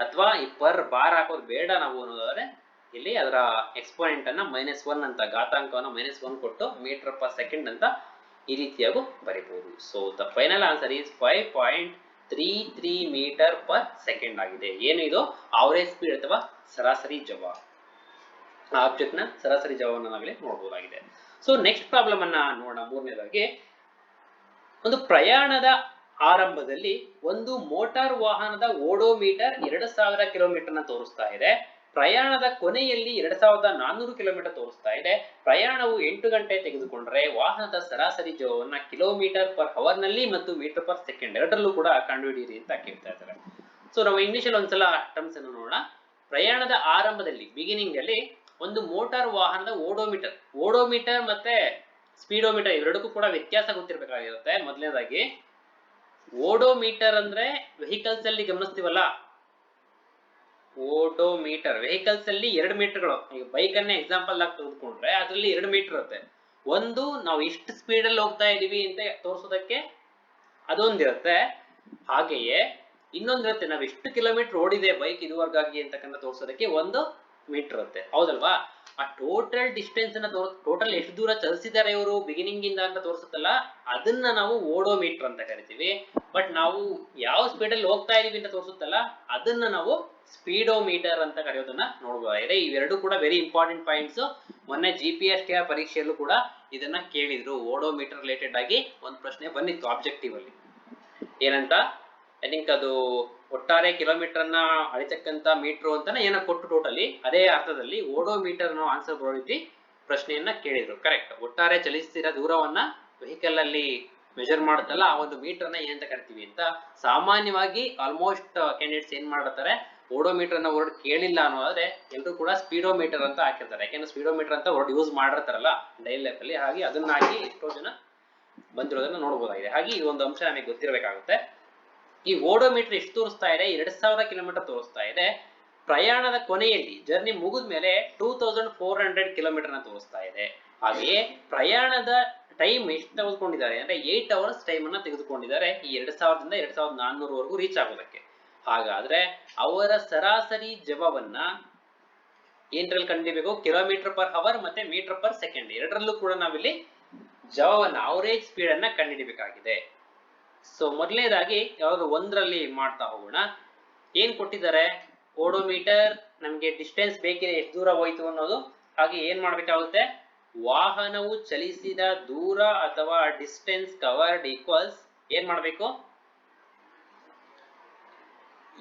ಅಥವಾ ಈ ಪರ್ ಬಾರ್ ಹಾಕೋದು ಬೇಡ ನಾವು ಅನ್ನೋದಾದ್ರೆ ಇಲ್ಲಿ ಅದರ ಎಕ್ಸ್ಪೋನೆಂಟ್ ಅನ್ನ ಮೈನಸ್ ಒನ್ ಅಂತ, ಘಾತಾಂಕವನ್ನು ಮೈನಸ್ ಒನ್ ಕೊಟ್ಟು ಮೀಟರ್ ಪರ್ ಸೆಕೆಂಡ್ ಅಂತ ಈ ರೀತಿಯಾಗೂ ಬರಿಬಹುದು so the final answer is five point three three metre per second ಆಗಿದೆ. ಏನು ಇದು? ಅವರೇಜ್ ಸ್ಪೀಡ್ ಅಥವಾ ಸರಾಸರಿ ಜವ. ಆಬ್ಜೆಕ್ಟ್ನ ಸರಾಸರಿ ಜವವನ್ನು ನಾವಿಲ್ಲಿ ನೋಡಬಹುದಾಗಿದೆ ಸೊ ನೆಕ್ಸ್ಟ್ ಪ್ರಾಬ್ಲಮ್ ಅನ್ನ ನೋಡೋಣ. ಮೂರನೇದಾಗಿ, ಒಂದು ಪ್ರಯಾಣದ ಆರಂಭದಲ್ಲಿ ಒಂದು ಮೋಟಾರ್ ವಾಹನದ ಓಡೋಮೀಟರ್ ಎರಡು ಸಾವಿರ ಕಿಲೋಮೀಟರ್ನ ತೋರಿಸ್ತಾ ಇದೆ. ಪ್ರಯಾಣದ ಕೊನೆಯಲ್ಲಿ ಎರಡ್ ಸಾವಿರದ ನಾನ್ನೂರು ಕಿಲೋಮೀಟರ್ ತೋರಿಸ್ತಾ ಇದೆ. ಪ್ರಯಾಣವು ಎಂಟು ಗಂಟೆ ತೆಗೆದುಕೊಂಡ್ರೆ ವಾಹನದ ಸರಾಸರಿ ಜೋವನ್ನ ಕಿಲೋಮೀಟರ್ ಪರ್ ಅವರ್ನಲ್ಲಿ ಮತ್ತು ಮೀಟರ್ ಪರ್ ಸೆಕೆಂಡ್ ಎರಡರಲ್ಲೂ ಕೂಡ ಕಂಡುಹಿಡಿಯಿರಿ ಅಂತ ಕೇಳ್ತಾ ಇದ್ದಾರೆ. ಸೊ ನಾವು ಇಂಗ್ಲಿಷ್ ಅಲ್ಲಿ ಒಂದ್ಸಲ ಟರ್ಮ್ಸ್ ಅನ್ನು ನೋಡೋಣ. ಪ್ರಯಾಣದ ಆರಂಭದಲ್ಲಿ ಬಿಗಿನಿಂಗ್ ಅಲ್ಲಿ ಒಂದು ಮೋಟಾರ್ ವಾಹನದ ಓಡೋಮೀಟರ್ ಓಡೋಮೀಟರ್ ಮತ್ತೆ ಸ್ಪೀಡೋಮೀಟರ್ ಇವೆರಡಕ್ಕೂ ಕೂಡ ವ್ಯತ್ಯಾಸ ಗೊತ್ತಿರಬೇಕಾಗಿರುತ್ತೆ. ಮೊದಲನೇದಾಗಿ ಓಡೋಮೀಟರ್ ಅಂದ್ರೆ ವೆಹಿಕಲ್ಸ್ ಅಲ್ಲಿ ಗಮನಿಸ್ತೀವಲ್ಲ? ಓಡೋಮೀಟರ್ ವೆಹಿಕಲ್ಸ್ ಅಲ್ಲಿ ಎರಡು ಮೀಟರ್ಗಳು. ಈಗ ಬೈಕ್ ಅನ್ನೇ ಎಕ್ಸಾಂಪಲ್ ಆಗಿ ತೆಗೆದುಕೊಂಡ್ರೆ ಅದರಲ್ಲಿ ಎರಡು ಮೀಟರ್ ಇರುತ್ತೆ. ಒಂದು, ನಾವು ಎಷ್ಟು ಸ್ಪೀಡ್ ಅಲ್ಲಿ ಹೋಗ್ತಾ ಇದೀವಿ ಅಂತ ತೋರಿಸೋದಕ್ಕೆ ಅದೊಂದಿರುತ್ತೆ ಹಾಗೆಯೇ ಇನ್ನೊಂದಿರುತ್ತೆ ನಾವು ಎಷ್ಟು ಕಿಲೋಮೀಟರ್ ಓಡಿದೆ ಬೈಕ್ ಇದುವರೆಗಾಗಿ ಅಂತಕ್ಕಂಥ ತೋರಿಸೋದಕ್ಕೆ ಒಂದು ಮೀಟರ್ ಇರುತ್ತೆ ಹೌದಲ್ವಾ? ಆ ಟೋಟಲ್ ಡಿಸ್ಟೆನ್ಸ್ ಅನ್ನ ಟೋಟಲ್ ಎಷ್ಟು ದೂರ ಚಲಿಸಿದ್ದಾರೆ ಇವರು ಬಿಗಿನಿಂಗ್ ಇಂದ ಅಂತ ತೋರಿಸುತ್ತಲ್ಲ, ಅದನ್ನ ನಾವು ಓಡೋ ಮೀಟರ್ ಅಂತ ಕರಿತೀವಿ. ಬಟ್ ನಾವು ಯಾವ ಸ್ಪೀಡ್ ಅಲ್ಲಿ ಹೋಗ್ತಾ ಇದೀವಿ ಅಂತ ತೋರಿಸುತ್ತಲ್ಲ, ಅದನ್ನ ನಾವು ಸ್ಪೀಡೋ ಮೀಟರ್ ಅಂತ ಕರೆಯೋದನ್ನ ನೋಡಬಹುದಾಗಿದೆ ಇವೆರಡು ಕೂಡ ವೆರಿ ಇಂಪಾರ್ಟೆಂಟ್ ಪಾಯಿಂಟ್ಸ್ ಮೊನ್ನೆ ಜಿ ಪಿ ಎಸ್ ಕೆ ಪರೀಕ್ಷೆಯಲ್ಲೂ ಕೂಡ ಇದನ್ನ ಕೇಳಿದ್ರು ಓಡೋಮೀಟರ್ ರಿಲೇಟೆಡ್ ಆಗಿ ಒಂದು ಪ್ರಶ್ನೆ ಬಂದಿತ್ತು ಆಬ್ಜೆಕ್ಟಿವ್ ಅಲ್ಲಿ. ಏನಂತ? ಐ ಥಿಂಕ್ ಅದು ಒಟ್ಟಾರೆ ಕಿಲೋಮೀಟರ್ ಅನ್ನ ಅಳಿತಕ್ಕಂತ ಮೀಟರ್ ಅಂತಾನೆ ಏನೋ ಕೊಟ್ಟು ಟೋಟಲಿ ಅದೇ ಅರ್ಥದಲ್ಲಿ ಓಡೋ ಮೀಟರ್ ಅನ್ನೋ ಆನ್ಸರ್ ಬರೋ ರೀತಿ ಪ್ರಶ್ನೆಯನ್ನ ಕೇಳಿದ್ರು. ಕರೆಕ್ಟ್ ಒಟ್ಟಾರೆ ಚಲಿಸ್ತಿರೋ ದೂರವನ್ನ ವೆಹಿಕಲ್ ಅಲ್ಲಿ ಮೆಜರ್ ಮಾಡುತ್ತಲ್ಲ, ಆ ಒಂದು ಮೀಟರ್ನ ಏನಂತ ಕರಿತೀವಿ ಅಂತ ಸಾಮಾನ್ಯವಾಗಿ ಆಲ್ಮೋಸ್ಟ್ ಕ್ಯಾಂಡಿಡೇಟ್ಸ್ ಏನ್ ಮಾಡ್ತಾರೆ ಓಡೋಮೀಟರ್ ಅನ್ನ ವರ್ಡ್ ಕೇಳಿಲ್ಲ ಅನ್ನೋದಾದ್ರೆ ಎಲ್ಲರೂ ಕೂಡ ಸ್ಪೀಡೋ ಮೀಟರ್ ಅಂತ ಹಾಕಿರ್ತಾರೆ. ಯಾಕೆಂದ್ರೆ ಸ್ಪೀಡೋಮೀಟರ್ ಅಂತ ವರ್ಡ್ ಯೂಸ್ ಮಾಡಿರ್ತಾರಲ್ಲ ಡೈಲಿ ಲೈಫ್ ಅಲ್ಲಿ. ಹಾಗೆ ಅದನ್ನ ಹಾಕಿ ಎಷ್ಟೋ ಜನ ಬಂದಿರೋದನ್ನ ನೋಡಬಹುದಾಗಿದೆ ಹಾಗೆ ಈ ಒಂದು ಅಂಶ ನಮಗೆ ಗೊತ್ತಿರಬೇಕಾಗುತ್ತೆ. ಈ ಓಡೋಮೀಟರ್ ಎಷ್ಟು ತೋರಿಸ್ತಾ ಇದೆ? ಎರಡ್ ಸಾವಿರ ಕಿಲೋಮೀಟರ್ ತೋರಿಸ್ತಾ ಇದೆ. ಪ್ರಯಾಣದ ಕೊನೆಯಲ್ಲಿ ಜರ್ನಿ ಮುಗಿದ ಮೇಲೆ ಟೂ ತೌಸಂಡ್ ಫೋರ್ ಹಂಡ್ರೆಡ್ ಕಿಲೋಮೀಟರ್ನ ತೋರಿಸ್ತಾ ಇದೆ. ಹಾಗೆಯೇ ಪ್ರಯಾಣದ ಟೈಮ್ ಎಷ್ಟು ತೆಗೆದುಕೊಂಡಿದ್ದಾರೆ ಅಂದ್ರೆ ಏಟ್ ಅವರ್ಸ್ ಟೈಮ್ ಅನ್ನ ತೆಗೆದುಕೊಂಡಿದ್ದಾರೆ ಈ ಎರಡ್ ಸಾವಿರದಿಂದ ಎರಡ್ ಸಾವಿರದ ನಾನ್ನೂರವರೆಗೂ ರೀಚ್ ಆಗೋದಕ್ಕೆ. ಹಾಗಾದ್ರೆ ಅವರ ಸರಾಸರಿ ಜವವನ್ನ ಏನ್ರಲ್ಲಿ ಕಂಡಿಬೇಕು ಕಿಲೋಮೀಟರ್ ಪರ್ ಅವರ್ ಮತ್ತೆ ಮೀಟರ್ ಪರ್ ಸೆಕೆಂಡ್ ಎರಡರಲ್ಲೂ ಕೂಡ ನಾವಿಲ್ಲಿ ಜವವನ್ನ ಅವರೇಜ್ ಸ್ಪೀಡ್ ಅನ್ನ ಕಂಡುಹಿಡಿಬೇಕಾಗಿದೆ ಸೊ ಮೊದಲನೇದಾಗಿ ಯಾವ್ದು ಒಂದರಲ್ಲಿ ಮಾಡ್ತಾ ಹೋಗೋಣ. ಏನ್ ಕೊಟ್ಟಿದ್ದಾರೆ? ಓಡೋಮೀಟರ್, ನಮಗೆ ಡಿಸ್ಟೆನ್ಸ್ ಬೇಕಿದೆ ಎಷ್ಟು ದೂರ ಹೋಯ್ತು ಅನ್ನೋದು. ಹಾಗೆ ಏನ್ ಮಾಡ್ಬೇಕಾಗುತ್ತೆ? ವಾಹನವು ಚಲಿಸಿದ ದೂರ ಅಥವಾ ಡಿಸ್ಟೆನ್ಸ್ ಕವರ್ಡ್ ಈಕ್ವಲ್ಸ್ ಏನ್ ಮಾಡ್ಬೇಕು?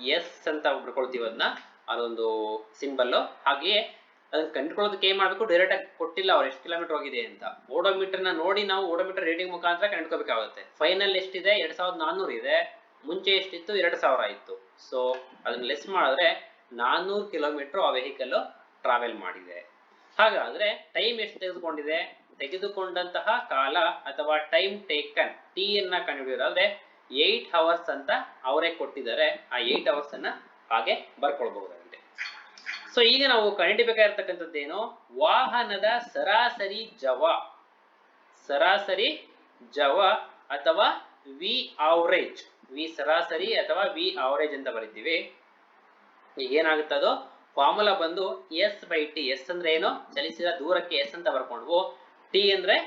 ಎಸ್ ಅಂತ ಬರ್ಕೊಳ್ತೀವಿ ಅದನ್ನ. ಅದೊಂದು ಸಿಂಬಲ್ ಹಾಗೆಯೇ ಅದನ್ನ ಕಂಡುಕೊಳ್ಳೋದಕ್ಕೆ ಏನ್ ಮಾಡ್ಬೇಕು? ಡೈರೆಕ್ಟ್ ಆಗಿ ಕೊಟ್ಟಿಲ್ಲ ಅವ್ರು ಎಷ್ಟು ಕಿಲೋಮೀಟರ್ ಹೋಗಿದೆ ಅಂತ. ಓಡೋಮೀಟರ್ನ ನೋಡಿ ನಾವು ಓಡೋಮೀಟರ್ ರೇಟಿಂಗ್ ಮುಖಾಂತರ ಕಂಡುಕೋಬೇಕಾಗುತ್ತೆ. ಫೈನಲ್ ಎಷ್ಟಿದೆ? ಎರಡ್ ಸಾವಿರದ ನಾನ್ನೂರು ಇದೆ. ಮುಂಚೆ ಎಷ್ಟಿತ್ತು? ಎರಡ್ ಸಾವಿರ ಇತ್ತು. ಸೊ ಅದನ್ನ ಲೆಸ್ ಮಾಡಿದ್ರೆ ನಾನ್ನೂರು ಕಿಲೋಮೀಟರ್ ಆ ವೆಹಿಕಲ್ ಟ್ರಾವೆಲ್ ಮಾಡಿದೆ. ಹಾಗಾದ್ರೆ ಟೈಮ್ ಎಷ್ಟು ತೆಗೆದುಕೊಂಡಿದೆ? ತೆಗೆದುಕೊಂಡಂತಹ ಕಾಲ ಅಥವಾ ಟೈಮ್ ಟೇಕನ್ ಟಿ ಅನ್ನ ಕಂಡುಹಿಡಿಯೋದಾದ್ರೆ ಏಟ್ ಅವರ್ಸ್ ಅಂತ ಅವರೇ ಕೊಟ್ಟಿದ್ದಾರೆ. ಆ ಏಟ್ ಅವರ್ಸ್ ಅನ್ನ ಹಾಗೆ ಬರ್ಕೊಳ್ಬಹುದಾಗಿದೆ ಸೊ ಈಗ ನಾವು ಕಂಡಿಬೇಕಾಗಿರ್ತಕ್ಕಂಥದ್ದೇನು ವಾಹನದ ಸರಾಸರಿ ಜವ. ಸರಾಸರಿ ಜವ ಅಥವಾ ವಿ ಆವರೇಜ್ ವಿ ಸರಾಸರಿ ಅಥವಾ ವಿ ಆವರೇಜ್ ಅಂತ ಬರಿತೀವಿ. ಈಗ ಏನಾಗುತ್ತೆ ಅದು? ಫಾರ್ಮುಲಾ ಬಂದು ಎಸ್ ಬೈ ಟಿ ಎಸ್ ಅಂದ್ರೆ ಏನು? ಚಲಿಸಿದ ದೂರಕ್ಕೆ ಎಸ್ ಅಂತ ಬರ್ಕೊಂಡ್ವು. ಟಿ ಅಂದ್ರೆ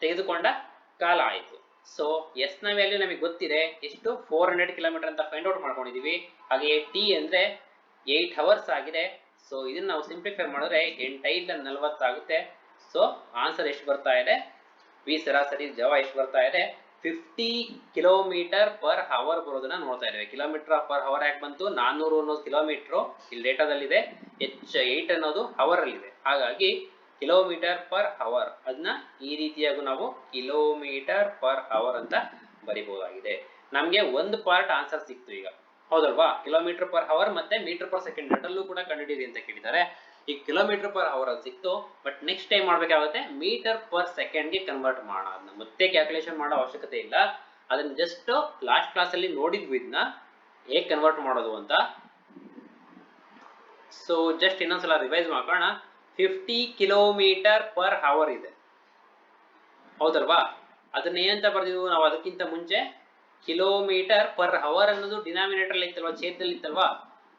ತೆಗೆದುಕೊಂಡ ಕಾಲ ಆಯಿತು. ಸೊ ಎಸ್ನ ವ್ಯಾಲ್ಯೂ ನಮಗೆ ಗೊತ್ತಿದೆ. ಎಷ್ಟು? ಫೋರ್ ಹಂಡ್ರೆಡ್ ಕಿಲೋಮೀಟರ್ ಅಂತ ಫೈಂಡ್ ಔಟ್ ಮಾಡ್ಕೊಂಡಿದೀವಿ. ಹಾಗೆ ಟಿ ಅಂದ್ರೆ ಏಟ್ ಅವರ್ಸ್ ಆಗಿದೆ. ಸೊ ಇದನ್ನ ನಾವು ಸಿಂಪ್ಲಿಫೈ ಮಾಡಿದ್ರೆ ಎಂಟೈದ ನಲ್ವತ್ತಾಗುತ್ತೆ ಸೊ ಆನ್ಸರ್ ಎಷ್ಟು ಬರ್ತಾ ಇದೆ? ವಿ ಸರಾಸರಿ ಜವ ಎಷ್ಟು ಬರ್ತಾ ಇದೆ? ಫಿಫ್ಟಿ ಕಿಲೋಮೀಟರ್ ಪರ್ ಅವರ್ ಬರೋದನ್ನ ನೋಡ್ತಾ ಇದ್ದೇವೆ. ಕಿಲೋಮೀಟರ್ ಪರ್ ಅವರ್ ಯಾಕೆ ಬಂತು? ನಾನ್ನೂರು ಅನ್ನೋದು ಕಿಲೋಮೀಟರ್ ಇಲ್ಲಿ ಡೇಟಾದಲ್ಲಿದೆ ಎಚ್ ಏಟ್ ಅನ್ನೋದು ಅವರ್ ಅಲ್ಲಿದೆ. ಹಾಗಾಗಿ ಕಿಲೋಮೀಟರ್ ಪರ್ ಅವರ್ ಅದನ್ನ ಈ ರೀತಿಯಾಗಿ ನಾವು ಕಿಲೋಮೀಟರ್ ಪರ್ ಅವರ್ ಅಂತ ಬರಿಬಹುದಾಗಿದೆ ನಮ್ಗೆ ಒಂದು ಪಾರ್ಟ್ ಆನ್ಸರ್ ಸಿಕ್ತು ಈಗ. ಹೌದಲ್ವಾ? ಕಿಲೋಮೀಟರ್ ಪರ್ ಅವರ್ ಮತ್ತೆ ಮೀಟರ್ ಪರ್ ಸೆಕೆಂಡ್ ಎರಡಲ್ಲೂ ಕೂಡ ಕಂಡುಹಿಡಿಯಿರಿ ಅಂತ ಕೇಳಿದ್ದಾರೆ. ಈ ಕಿಲೋಮೀಟರ್ ಪರ್ ಅವರ್ ಅಲ್ಲಿ ಸಿಕ್ತು ಬಟ್ ನೆಕ್ಸ್ಟ್ ಟೈಮ್ ಮಾಡ್ಬೇಕಾಗುತ್ತೆ, ಮೀಟರ್ ಪರ್ ಸೆಕೆಂಡ್ಗೆ ಕನ್ವರ್ಟ್ ಮಾಡೋಣ. ಮತ್ತೆ ಕ್ಯಾಲ್ಕುಲೇಷನ್ ಮಾಡೋ ಅವಶ್ಯಕತೆ ಇಲ್ಲ. ಅದನ್ನ ಜಸ್ಟ್ ಲಾಸ್ಟ್ ಕ್ಲಾಸ್ ಅಲ್ಲಿ ನೋಡಿದ್ವಿ ಇದನ್ನ. ಹೇಗೆ ಕನ್ವರ್ಟ್ ಮಾಡೋದು ಅಂತ. ಸೊ ಜಸ್ಟ್ ಇನ್ನೊಂದ್ಸಲ ರಿವೈಸ್ ಮಾಡೋಣ ಫಿಫ್ಟಿ ಕಿಲೋಮೀಟರ್ ಪರ್ ಅವರ್ ಇದೆ. ಹೌದಲ್ವಾ? ಅದನ್ನ ಏನಂತ ಬರ್ದಿದ್ವು ನಾವು ಅದಕ್ಕಿಂತ ಮುಂಚೆ ಕಿಲೋಮೀಟರ್ ಪರ್ ಅವರ್ ಅನ್ನೋದು ಡಿನಾಮಿನೇಟರ್ ಇತ್ತಲ್ವಾ, ಛೇದದಲ್ಲಿ ಇತ್ತಲ್ವಾ?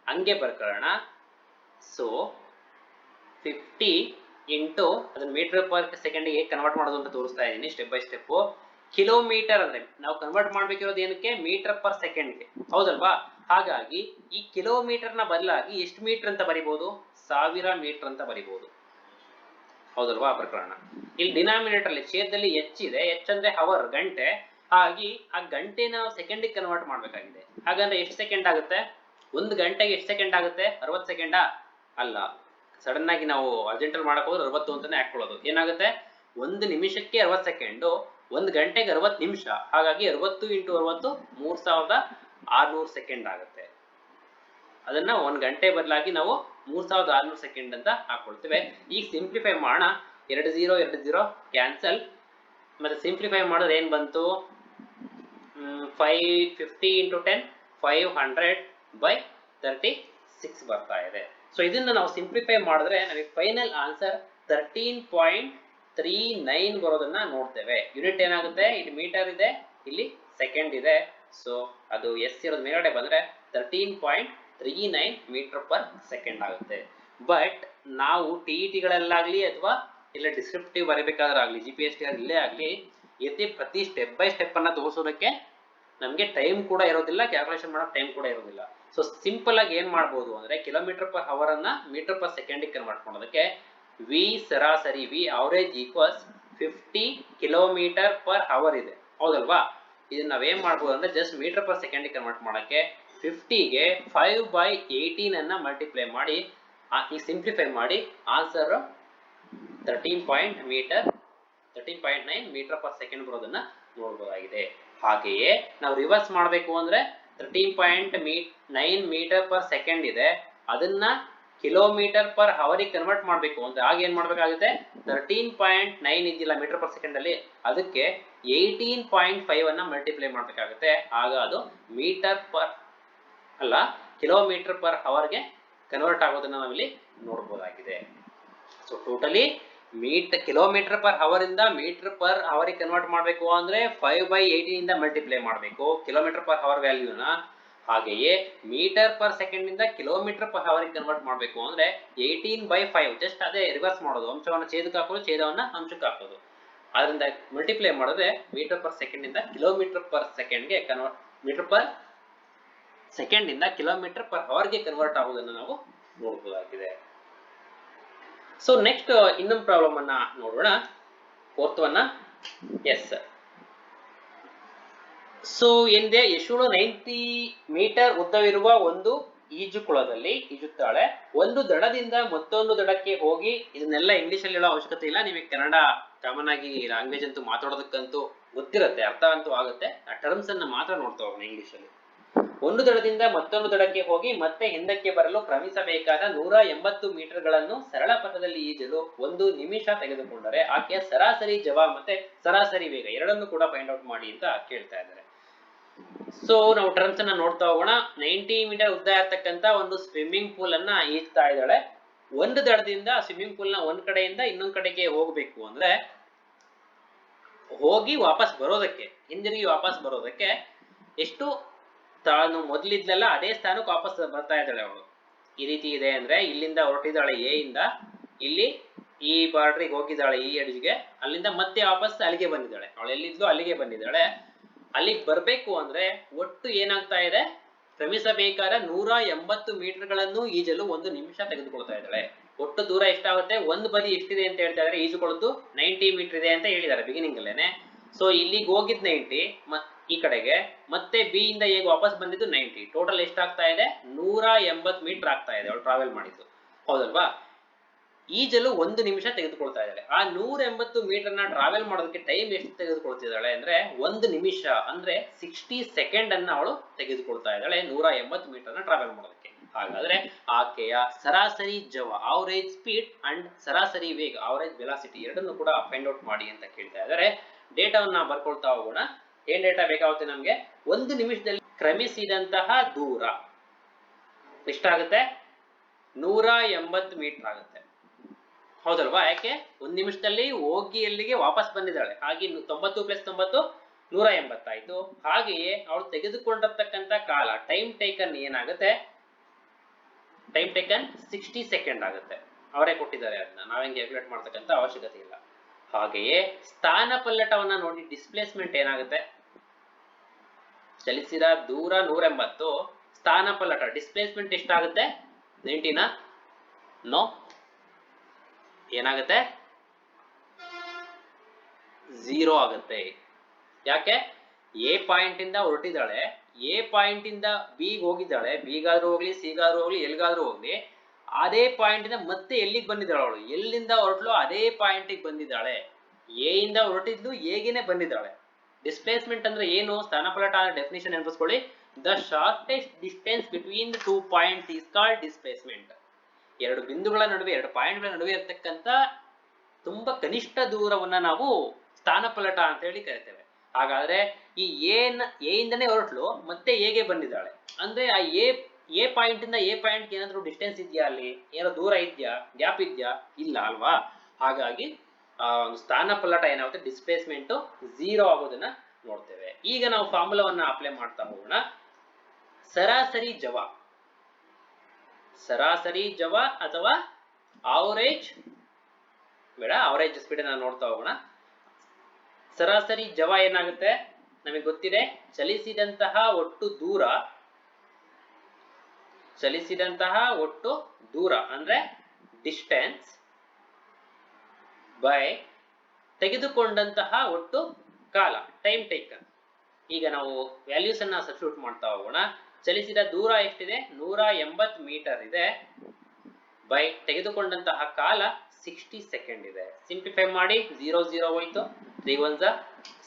ಹಂಗೆ ಬರ್ಕೊಳ್ಳೋಣ. ಸೊ ಫಿಫ್ಟಿ ಇಂಟು ಅದನ್ನ ಮೀಟರ್ ಪರ್ ಸೆಕೆಂಡ್ಗೆ ಹೇಗೆ ಕನ್ವರ್ಟ್ ಮಾಡೋದು ಅಂತ ತೋರಿಸ್ತಾ ಇದ್ದೀನಿ ಸ್ಟೆಪ್ ಬೈ ಸ್ಟೆಪ್ ಕಿಲೋಮೀಟರ್ ಅಂದ್ರೆ, ನಾವು ಕನ್ವರ್ಟ್ ಮಾಡ್ಬೇಕಿರೋದು ಏನಕ್ಕೆ? ಮೀಟರ್ ಪರ್ ಸೆಕೆಂಡ್ಗೆ ಹೌದಲ್ವಾ? ಹಾಗಾಗಿ, ಈ ಕಿಲೋಮೀಟರ್ನ ಬದಲಾಗಿ ಎಷ್ಟು ಮೀಟರ್ ಅಂತ ಬರಿಬಹುದು ಸಾವಿರ ಮೀಟರ್ ಅಂತ ಬರಿಬಹುದು ಹೌದಲ್ವಾ? ಪ್ರಕರಣ ಇಲ್ಲಿ ಡಿನಾಮಿನೇಟರ್ ಅಲ್ಲಿ, ಛೇದದಲ್ಲಿ ಹೆಚ್ಚಿದೆ ಹೆಚ್ಚಂದ್ರೆ ಅವರ್ ಗಂಟೆ. ಹಾಗಾಗಿ ಆ ಗಂಟೆ ನಾವು ಸೆಕೆಂಡಿಗೆ ಕನ್ವರ್ಟ್ ಮಾಡ್ಬೇಕಾಗಿದೆ. ಹಾಗಂದ್ರೆ ಎಷ್ಟು ಸೆಕೆಂಡ್ ಆಗುತ್ತೆ? ಒಂದು ಗಂಟೆಗೆ ಎಷ್ಟು ಸೆಕೆಂಡ್ ಆಗುತ್ತೆ? ಅರವತ್ತು ಸೆಕೆಂಡಾ ಅಲ್ಲ. ಸಡನ್ ಆಗಿ ನಾವು ಅರ್ಜೆಂಟಲ್ಲಿ ಮಾಡಕ್ ಹೋದ್ರೆ ಅರವತ್ತು ಅಂತಾನೆ ಹಾಕೊಳ್ಳೋದು ಏನಾಗುತ್ತೆ? ಒಂದು ನಿಮಿಷಕ್ಕೆ ಅರವತ್ತು ಸೆಕೆಂಡು ಒಂದು ಗಂಟೆಗೆ ಅರವತ್ತು ನಿಮಿಷ. ಹಾಗಾಗಿ ಅರವತ್ತು ಇಂಟು ಅರವತ್ತು, ಮೂರ್ ಸಾವಿರದ ಆರ್ನೂರು ಸೆಕೆಂಡ್ ಆಗುತ್ತೆ. ಅದನ್ನ ಒಂದು ಗಂಟೆ ಬದಲಾಗಿ ನಾವು ಮೂರ್ ಸಾವಿರದ ಆರ್ನೂರು ಸೆಕೆಂಡ್ ಅಂತ ಹಾಕೊಳ್ತೇವೆ. ಈಗ ಸಿಂಪ್ಲಿಫೈ ಮಾಡೋಣ. ಎರಡು ಜೀರೋ ಎರಡು ಜೀರೋ ಕ್ಯಾನ್ಸಲ್ ಮತ್ತೆ ಸಿಂಪ್ಲಿಫೈ ಮಾಡೋದು ಏನ್ ಬಂತು? Five fifty into ten five hundred by thirty six ಬರ್ತಾ ಇದೆ. ಸೊ ಇದನ್ನ ನಾವು ಸಿಂಪ್ಲಿಫೈ ಮಾಡಿದ್ರೆ ನಮಗೆ final answer thirteen point three nine ಬರೋದನ್ನ ನೋಡ್ತೇವೆ. ಯೂನಿಟ್ ಏನಾಗುತ್ತೆ? ಇಲ್ಲಿ ಮೀಟರ್ ಇದೆ, ಇಲ್ಲಿ ಸೆಕೆಂಡ್ ಇದೆ. ಸೊ ಅದು ಎಸ್ ಇರೋದು ಮೇಲ್ಗಡೆ ಬಂದ್ರೆ thirteen point three nine metre per second ಆಗುತ್ತೆ. ಬಟ್ ನಾವು ಟಿ ಇ ಟಿಗಳಲ್ಲಾಗ್ಲಿ ಅಥವಾ ಇಲ್ಲ ಡಿಸ್ಕ್ರಿಪ್ಟಿವ್ ಬರಬೇಕಾದ್ರೆ ಆಗಲಿ ಜಿ ಪಿ ಎಸ್ ಟಿ ಇಲ್ಲೇ ಆಗಲಿ ಇತಿ ಪ್ರತಿ ಸ್ಟೆಪ್ ಬೈ ಸ್ಟೆಪ್ ಅನ್ನ ತೋರಿಸೋದಕ್ಕೆ ನಮಗೆ ಟೈಮ್ ಕೂಡ ಇರೋದಿಲ್ಲ ಕ್ಯಾಲ್ಕುಲೇಷನ್ ಮಾಡೋ ಟೈಮ್ ಕೂಡ ಇರೋದಿಲ್ಲ. ಸೊ ಸಿಂಪಲ್ ಆಗಿ ಏನ್ ಮಾಡ್ಬೋದು ಅಂದ್ರೆ ಕಿಲೋಮೀಟರ್ ಪರ್ ಅವರ್ ಅನ್ನ ಮೀಟರ್ ಪರ್ ಸೆಕೆಂಡಿಗೆ ಕನ್ವರ್ಟ್ ಮಾಡೋದಕ್ಕೆ ವಿ ಸರಾಸರಿ V average equals fifty kilometre per hour ಇದೆ. ಹೌದಲ್ವಾ? ಇದನ್ನ ನಾವೇನ್ ಮಾಡ್ಬೋದು ಅಂದ್ರೆ ಜಸ್ಟ್ ಮೀಟರ್ ಪರ್ ಸೆಕೆಂಡಿಗೆ ಕನ್ವರ್ಟ್ ಮಾಡೋಕ್ಕೆ ಫಿಫ್ಟಿಗೆ ಫೈವ್ ಬೈ ಏಯ್ಟೀನ್ ಅನ್ನ ಮಲ್ಟಿಪ್ಲೈ ಮಾಡಿ ಈ ಸಿಂಪ್ಲಿಫೈ ಮಾಡಿ answer thirteen point metre thirteen point nine metre per second ಬರೋದನ್ನ ನೋಡಬಹುದಾಗಿದೆ ಹಾಗೆಯೇ ನಾವು ರಿವರ್ಸ್ ಮಾಡಬೇಕು ಅಂದ್ರೆ ತರ್ಟೀನ್ ಪಾಯಿಂಟ್ ಮೀ ನೈನ್ ಮೀಟರ್ ಪರ್ ಸೆಕೆಂಡ್ ಇದೆ. ಅದನ್ನ ಕಿಲೋಮೀಟರ್ ಪರ್ ಅವರಿಗೆ ಕನ್ವರ್ಟ್ ಮಾಡಬೇಕು ಅಂದ್ರೆ ಆಗ ಏನ್ ಮಾಡ್ಬೇಕಾಗುತ್ತೆ? ತರ್ಟೀನ್ ಪಾಯಿಂಟ್ ನೈನ್ ಇದ್ದಿಲ್ಲ ಮೀಟರ್ ಪರ್ ಸೆಕೆಂಡ್ ಅಲ್ಲಿ ಅದಕ್ಕೆ ಏಯ್ಟೀನ್ ಪಾಯಿಂಟ್ ಫೈವ್ ಅನ್ನ ಮಲ್ಟಿಪ್ಲೈ ಮಾಡ್ಬೇಕಾಗುತ್ತೆ. ಆಗ ಅದು ಮೀಟರ್ ಪರ್ ಅಲ್ಲ ಕಿಲೋಮೀಟರ್ ಪರ್ ಅವರ್ಗೆ ಕನ್ವರ್ಟ್ ಆಗೋದನ್ನ ನಾವಿಲ್ಲಿ ನೋಡ್ಬೋದಾಗಿದೆ. ಸೊ ಟೋಟಲಿ ಮೀಟ್ ಕಿಲೋಮೀಟರ್ ಪರ್ ಅವರ್ ಇಂದ ಮೀಟರ್ ಪರ್ ಅವರ್ ಕನ್ವರ್ಟ್ ಮಾಡಬೇಕು ಅಂದ್ರೆ ಫೈವ್ ಬೈ ಏಯ್ಟೀನ್ ಇಂದ ಮಲ್ಟಿಪ್ಲೈ ಮಾಡಬೇಕು. ಕಿಲೋಮೀಟರ್ ಪರ್ ಅವರ್ ವ್ಯಾಲ್ಯೂನ ಹಾಗೆಯೇ ಮೀಟರ್ ಪರ್ ಸೆಕೆಂಡ್ ಇಂದ ಕಿಲೋಮೀಟರ್ ಪರ್ ಅವರ್ ಕನ್ವರ್ಟ್ ಮಾಡಬೇಕು ಅಂದ್ರೆ ಏಯ್ಟೀನ್ ಬೈ ಫೈವ್ ಜಸ್ಟ್ ಅದೇ ರಿವರ್ಸ್ ಮಾಡೋದು. ಅಂಶವನ್ನು ಛೇದಕ್ಕೆ ಹಾಕೋದು, ಛೇದವನ್ನ ಅಂಶಕ್ಕೆ ಹಾಕೋದು. ಅದರಿಂದ ಮಲ್ಟಿಪ್ಲೈ ಮಾಡಿದ್ರೆ ಮೀಟರ್ ಪರ್ ಸೆಕೆಂಡ್ ಇಂದ ಕಿಲೋಮೀಟರ್ ಪರ್ ಸೆಕೆಂಡ್ಗೆ ಕನ್ವರ್ಟ್ ಮೀಟರ್ ಪರ್ ಸೆಕೆಂಡ್ ಇಂದ ಕಿಲೋಮೀಟರ್ ಪರ್ ಅವರ್ಗೆ ಕನ್ವರ್ಟ್ ಆಗುವುದನ್ನು ನಾವು ನೋಡಬಹುದಾಗಿದೆ ಸೊ ನೆಕ್ಸ್ಟ್ ಇನ್ನೊಂದು ಪ್ರಾಬ್ಲಮ್ ಅನ್ನ ನೋಡೋಣ. ಫೋರ್ತ್ ಅನ್ನ ಎಸ್ ಸೊ ಎಂದೆ ಯಶೋಳು ನೈಂಟಿ ಮೀಟರ್ ಉದ್ದವಿರುವ ಒಂದು ಈಜುಕೊಳದಲ್ಲಿ ಈಜುತ್ತಾಳೆ. ಒಂದು ದಡದಿಂದ ಮತ್ತೊಂದು ದಡಕ್ಕೆ ಹೋಗಿ ಇದನ್ನೆಲ್ಲ ಇಂಗ್ಲಿಷ್ ಅಲ್ಲಿ ಹೇಳೋ ಅವಶ್ಯಕತೆ ಇಲ್ಲ. ನಿಮಗೆ ಕನ್ನಡ ಕಾಮನ್ ಆಗಿ ಲ್ಯಾಂಗ್ವೇಜ್ ಅಂತೂ ಮಾತಾಡೋದಕ್ಕಂತೂ ಗೊತ್ತಿರುತ್ತೆ, ಅರ್ಥ ಅಂತೂ ಆಗುತ್ತೆ. ಆ ಟರ್ಮ್ಸ್ ಅನ್ನ ಮಾತ್ರ ನೋಡ್ತಾ ಹೋಗೋಣ ಇಂಗ್ಲಿಷ್ ಅಲ್ಲಿ. ಒಂದು ದಡದಿಂದ ಮತ್ತೊಂದು ದಡಕ್ಕೆ ಹೋಗಿ ಮತ್ತೆ ಹಿಂದಕ್ಕೆ ಬರಲು ಕ್ರಮಿಸಬೇಕಾದ ನೂರ ಎಂಬತ್ತು ಮೀಟರ್ಗಳನ್ನು ಸರಳ ಪಥದಲ್ಲಿ ಈಜಲು ಒಂದು ನಿಮಿಷ ತೆಗೆದುಕೊಂಡರೆ ಆಕೆಯ ಸರಾಸರಿ ಜವ ಮತ್ತೆ ಸರಾಸರಿ ವೇಗ ಎರಡನ್ನು ಕೂಡ ಫೈಂಡ್ ಔಟ್ ಮಾಡಿ ಅಂತ ಕೇಳ್ತಾ ಇದ್ದಾರೆ. ಸೊ ನಾವು ಟರ್ಮ್ಸ್ ಅನ್ನ ನೋಡ್ತಾ ಹೋಗೋಣ. ನೈಂಟಿ ಮೀಟರ್ ಉದ್ದ ಇರ್ತಕ್ಕಂತ ಒಂದು ಸ್ವಿಮ್ಮಿಂಗ್ ಪೂಲ್ ಅನ್ನ ಈಜ್ತಾ ಇದ್ದಾಳೆ. ಒಂದು ದಡದಿಂದ ಸ್ವಿಮ್ಮಿಂಗ್ ಪೂಲ್ನ ಒಂದ್ ಕಡೆಯಿಂದ ಇನ್ನೊಂದ್ ಕಡೆಗೆ ಹೋಗ್ಬೇಕು ಅಂದ್ರೆ ಹೋಗಿ ವಾಪಸ್ ಬರೋದಕ್ಕೆ, ಹಿಂದಿರುಗಿ ವಾಪಸ್ ಬರೋದಕ್ಕೆ ಎಷ್ಟು ತಾನು ಮೊದಲಿದ್ಲೆಲ್ಲ ಅದೇ ಸ್ಥಾನಕ್ಕೆ ವಾಪಸ್ ಬರ್ತಾ ಇದ್ದಾಳೆ ಅವಳು. ಈ ರೀತಿ ಇದೆ ಅಂದ್ರೆ ಇಲ್ಲಿಂದ ಹೊರಟಿದ್ದಾಳೆ ಎ ಇಂದ, ಇಲ್ಲಿ ಈ ಬಾರ್ಡ್ರಿಗೆ ಹೋಗಿದ್ದಾಳೆ ಈ ಎಡ್ಜ್ಗೆ, ಅಲ್ಲಿಂದ ಮತ್ತೆ ವಾಪಸ್ ಅಲ್ಲಿಗೆ ಬಂದಿದ್ದಾಳೆ. ಅವಳು ಎಲ್ಲಿದ್ಲು ಅಲ್ಲಿಗೆ ಬಂದಿದ್ದಾಳೆ. ಅಲ್ಲಿಗೆ ಬರ್ಬೇಕು ಅಂದ್ರೆ ಒಟ್ಟು ಏನಾಗ್ತಾ ಇದೆ? ಕ್ರಮಿಸಬೇಕಾದ ನೂರ ಎಂಬತ್ತು ಮೀಟರ್ಗಳನ್ನು ಈಜಲು ಒಂದು ನಿಮಿಷ ತೆಗೆದುಕೊಳ್ತಾ ಇದ್ದಾಳೆ. ಒಟ್ಟು ದೂರ ಎಷ್ಟಾಗುತ್ತೆ? ಒಂದು ಬದಿ ಎಷ್ಟಿದೆ ಅಂತ ಹೇಳ್ತಾ ಇದ್ರೆ ಈಜುಕೊಳ್ಳೋದು ನೈಂಟಿ ಮೀಟರ್ ಇದೆ ಅಂತ ಹೇಳಿದ್ದಾರೆ ಬಿಗಿನಿಂಗ್ ಅಲ್ಲೇನೆ. ಸೊ ಇಲ್ಲಿಗೆ ಹೋಗಿದ್ ನೈಂಟಿ ಈ ಕಡೆಗೆ ಮತ್ತೆ ಬಿ ಇಂದ ಹೇಗೆ ವಾಪಸ್ ಬಂದಿದ್ದು ನೈಂಟಿ ಟೋಟಲ್ ಎಷ್ಟಾಗ್ತಾ ಇದೆ? ನೂರ ಎಂಬತ್ ಮೀಟರ್ ಆಗ್ತಾ ಇದೆ ಅವಳು ಟ್ರಾವೆಲ್ ಮಾಡಿದ್ದು. ಹೌದಲ್ವಾ? ಈಜಲು ಒಂದು ನಿಮಿಷ ತೆಗೆದುಕೊಳ್ತಾ ಇದ್ದಾಳೆ. ಆ ನೂರ ಎಂಬತ್ತು ಮೀಟರ್ನ ಟ್ರಾವೆಲ್ ಮಾಡೋದಕ್ಕೆ ಟೈಮ್ ಎಷ್ಟು ತೆಗೆದುಕೊಳ್ತಿದ್ದಾಳೆ ಅಂದ್ರೆ ಒಂದು ನಿಮಿಷ ಅಂದ್ರೆ ಸಿಕ್ಸ್ಟಿ ಸೆಕೆಂಡ್ ಅನ್ನ ಅವಳು ತೆಗೆದುಕೊಳ್ತಾ ಇದ್ದಾಳೆ ನೂರ ಎಂಬತ್ತು ಮೀಟರ್ನ ಟ್ರಾವೆಲ್ ಮಾಡೋದಕ್ಕೆ. ಹಾಗಾದ್ರೆ ಆಕೆಯ ಸರಾಸರಿ ಜವ ಅವರೇಜ್ ಸ್ಪೀಡ್ ಅಂಡ್ ಸರಾಸರಿ ವೇಗ ಅವರೇಜ್ ವೆಲಾಸಿಟಿ ಎರಡನ್ನು ಕೂಡ ಫೈಂಡ್ ಔಟ್ ಮಾಡಿ ಅಂತ ಕೇಳ್ತಾ ಇದ್ದಾರೆ. ಡೇಟಾವನ್ನ ಬರ್ಕೊಳ್ತಾ ಹೋಗೋಣ. ಏನ್ ಡೇಟಾ ಬೇಕಾಗುತ್ತೆ ನಮ್ಗೆ? ಒಂದು ನಿಮಿಷದಲ್ಲಿ ಕ್ರಮಿಸಿದಂತಹ ದೂರ. ಎಷ್ಟಾಗುತ್ತೆ? ನೂರ ಎಂಬತ್ತು ಮೀಟರ್ ಆಗುತ್ತೆ. ಹೌದಲ್ವಾ? ಯಾಕೆ? ಒಂದ್ ನಿಮಿಷದಲ್ಲಿ ಹೋಗಿ ಎಲ್ಲಿಗೆ ವಾಪಸ್ ಬಂದಿದ್ದಾಳೆ. ಹಾಗೆ ತೊಂಬತ್ತು ಪ್ಲಸ್ ತೊಂಬತ್ತು, ನೂರ ಎಂಬತ್ತಾಯ್ತು. ಹಾಗೆಯೇ ಅವಳು ತೆಗೆದುಕೊಂಡಿರ್ತಕ್ಕಂಥ ಕಾಲ ಟೈಮ್ ಟೇಕನ್ ಏನಾಗುತ್ತೆ? ಟೈಮ್ ಟೇಕನ್ ಸಿಕ್ಸ್ಟಿ ಸೆಕೆಂಡ್ ಆಗುತ್ತೆ. ಅವರೇ ಕೊಟ್ಟಿದ್ದಾರೆ ಅದನ್ನ. ನಾವೇನ್ ಕ್ಯಾಲ್ಕುಲೇಟ್ ಮಾಡ್ತಕ್ಕಂಥ ಅವಶ್ಯಕತೆ ಇಲ್ಲ. ಹಾಗೆಯೇ ಸ್ಥಾನ ಪಲ್ಲಟವನ್ನ ನೋಡಿ ಡಿಸ್ಪ್ಲೇಸ್ಮೆಂಟ್ ಏನಾಗುತ್ತೆ? ಚಲಿಸಿದ ದೂರ ನೂರ ಎಂಬತ್ತು ಸ್ಥಾನ ಪಲ್ಲಟ. ಡಿಸ್ಪ್ಲೇಸ್ಮೆಂಟ್ ಎಷ್ಟಾಗುತ್ತೆ? ನೈಂಟಿನ ನೋ ಏನಾಗುತ್ತೆ? ಝೀರೋ ಆಗುತ್ತೆ. ಯಾಕೆ? ಎ ಪಾಯಿಂಟ್ ಇಂದ ಹೊರಟಿದ್ದಾಳೆ. ಎ ಪಾಯಿಂಟ್ ಇಂದ ಬಿಗ್ ಹೋಗಿದ್ದಾಳೆ. ಬಿಗಾದ್ರೂ ಹೋಗ್ಲಿ ಸಿಗಾದ್ರೂ ಹೋಗ್ಲಿ ಎಲ್ಗಾದ್ರೂ ಹೋಗ್ಲಿ. ಅದೇ ಪಾಯಿಂಟ್ ಇಂದ ಮತ್ತೆ ಎಲ್ಲಿಗೆ ಬಂದಿದ್ದಾಳೆ ಅವಳು? ಎಲ್ಲಿಂದ ಹೊರಟ್ಲು? ಅದೇ ಪಾಯಿಂಟಿಗೆ ಬಂದಿದ್ದಾಳೆ. ಎ ಇಂದ ಹೊರಟಿದ್ಲು ಹೇಗೇನೆ ಬಂದಿದ್ದಾಳೆ. ಡಿಸ್ಪ್ಲೇಸ್ಮೆಂಟ್ ಅಂದ್ರೆ ಏನು? ಸ್ಥಾನಪಲಟ definition ನೆನಪಿಸ್ಕೊಳ್ಳಿ. The shortest distance between two point is called displacement ಎರಡು ಬಿಂದುಗಳ ನಡುವೆ, ಎರಡು ಪಾಯಿಂಟ್ಗಳ ನಡುವೆ ಇರತಕ್ಕಂತ ತುಂಬಾ ಕನಿಷ್ಠ ದೂರವನ್ನ ನಾವು ಸ್ಥಾನಪಲಟ ಅಂತ ಹೇಳಿ ಕರಿತೇವೆ. ಹಾಗಾದ್ರೆ ಈ ಏನ್ ಎ ಇಂದನೇ ಹೊರಟ್ಲು, ಮತ್ತೆ ಹೇಗೆ ಬಂದಿದ್ದಾಳೆ? ಅಂದ್ರೆ ಆ ಎ ಎ ಪಾಯಿಂಟ್ ಇಂದ ಎ ಪಾಯಿಂಟ್ ಏನಾದ್ರು ಡಿಸ್ಟೆನ್ಸ್ ಇದೆಯಾ ಅಲ್ಲಿ? ಏನೋ ದೂರ ಇದೆಯಾ? ಗ್ಯಾಪ್ ಇದೆಯಾ? ಇಲ್ಲ ಅಲ್ವಾ? ಹಾಗಾಗಿ ಒಂದು ಸ್ಥಾನ ಪಲ್ಲಟ ಏನಾಗುತ್ತೆ? ಡಿಸ್ಪ್ಲೇಸ್ಮೆಂಟ್ ಝೀರೋ ಆಗೋದನ್ನ ನೋಡ್ತೇವೆ. ಈಗ ನಾವು ಫಾರ್ಮುಲಾವನ್ನ ಅಪ್ಲೈ ಮಾಡ್ತಾ ಹೋಗೋಣ. ಸರಾಸರಿ ಜವ. ಸರಾಸರಿ ಜವ ಅಥವಾ ಆವರೇಜ್ ಬೇಡ ಅವರೇಜ್ ಸ್ಪೀಡ್ ನಾವು ನೋಡ್ತಾ ಹೋಗೋಣ. ಸರಾಸರಿ ಜವ ಏನಾಗುತ್ತೆ? ನಮಗೆ ಗೊತ್ತಿದೆ. ಚಲಿಸಿದಂತಹ ಒಟ್ಟು ದೂರ, ಚಲಿಸಿದಂತಹ ಒಟ್ಟು ದೂರ ಅಂದ್ರೆ ಡಿಸ್ಟೆನ್ಸ್ ಬೈ ತೆಗೆದುಕೊಂಡಂತಹ ಒಟ್ಟು ಕಾಲ ಟೈಮ್ ಟೇಕನ್ ಈಗ ನಾವು ವ್ಯಾಲ್ಯೂಸ್ ಅನ್ನ ಸಬ್ಸ್ಟಿಟ್ಯೂಟ್ ಮಾಡ್ತಾ ಹೋಗೋಣ. ಚಲಿಸಿದ ದೂರ ಎಷ್ಟಿದೆ? ನೂರ ಎಂಬತ್ ಮೀಟರ್ ಇದೆ. ಬೈ ತೆಗೆದುಕೊಂಡಂತಹ ಕಾಲ ಸಿಕ್ಸ್ಟಿ ಸೆಕೆಂಡ್ ಇದೆ. ಸಿಂಪ್ಲಿಫೈ ಮಾಡಿ. ಜೀರೋ ಜೀರೋ ಹೋಯ್ತು. Three one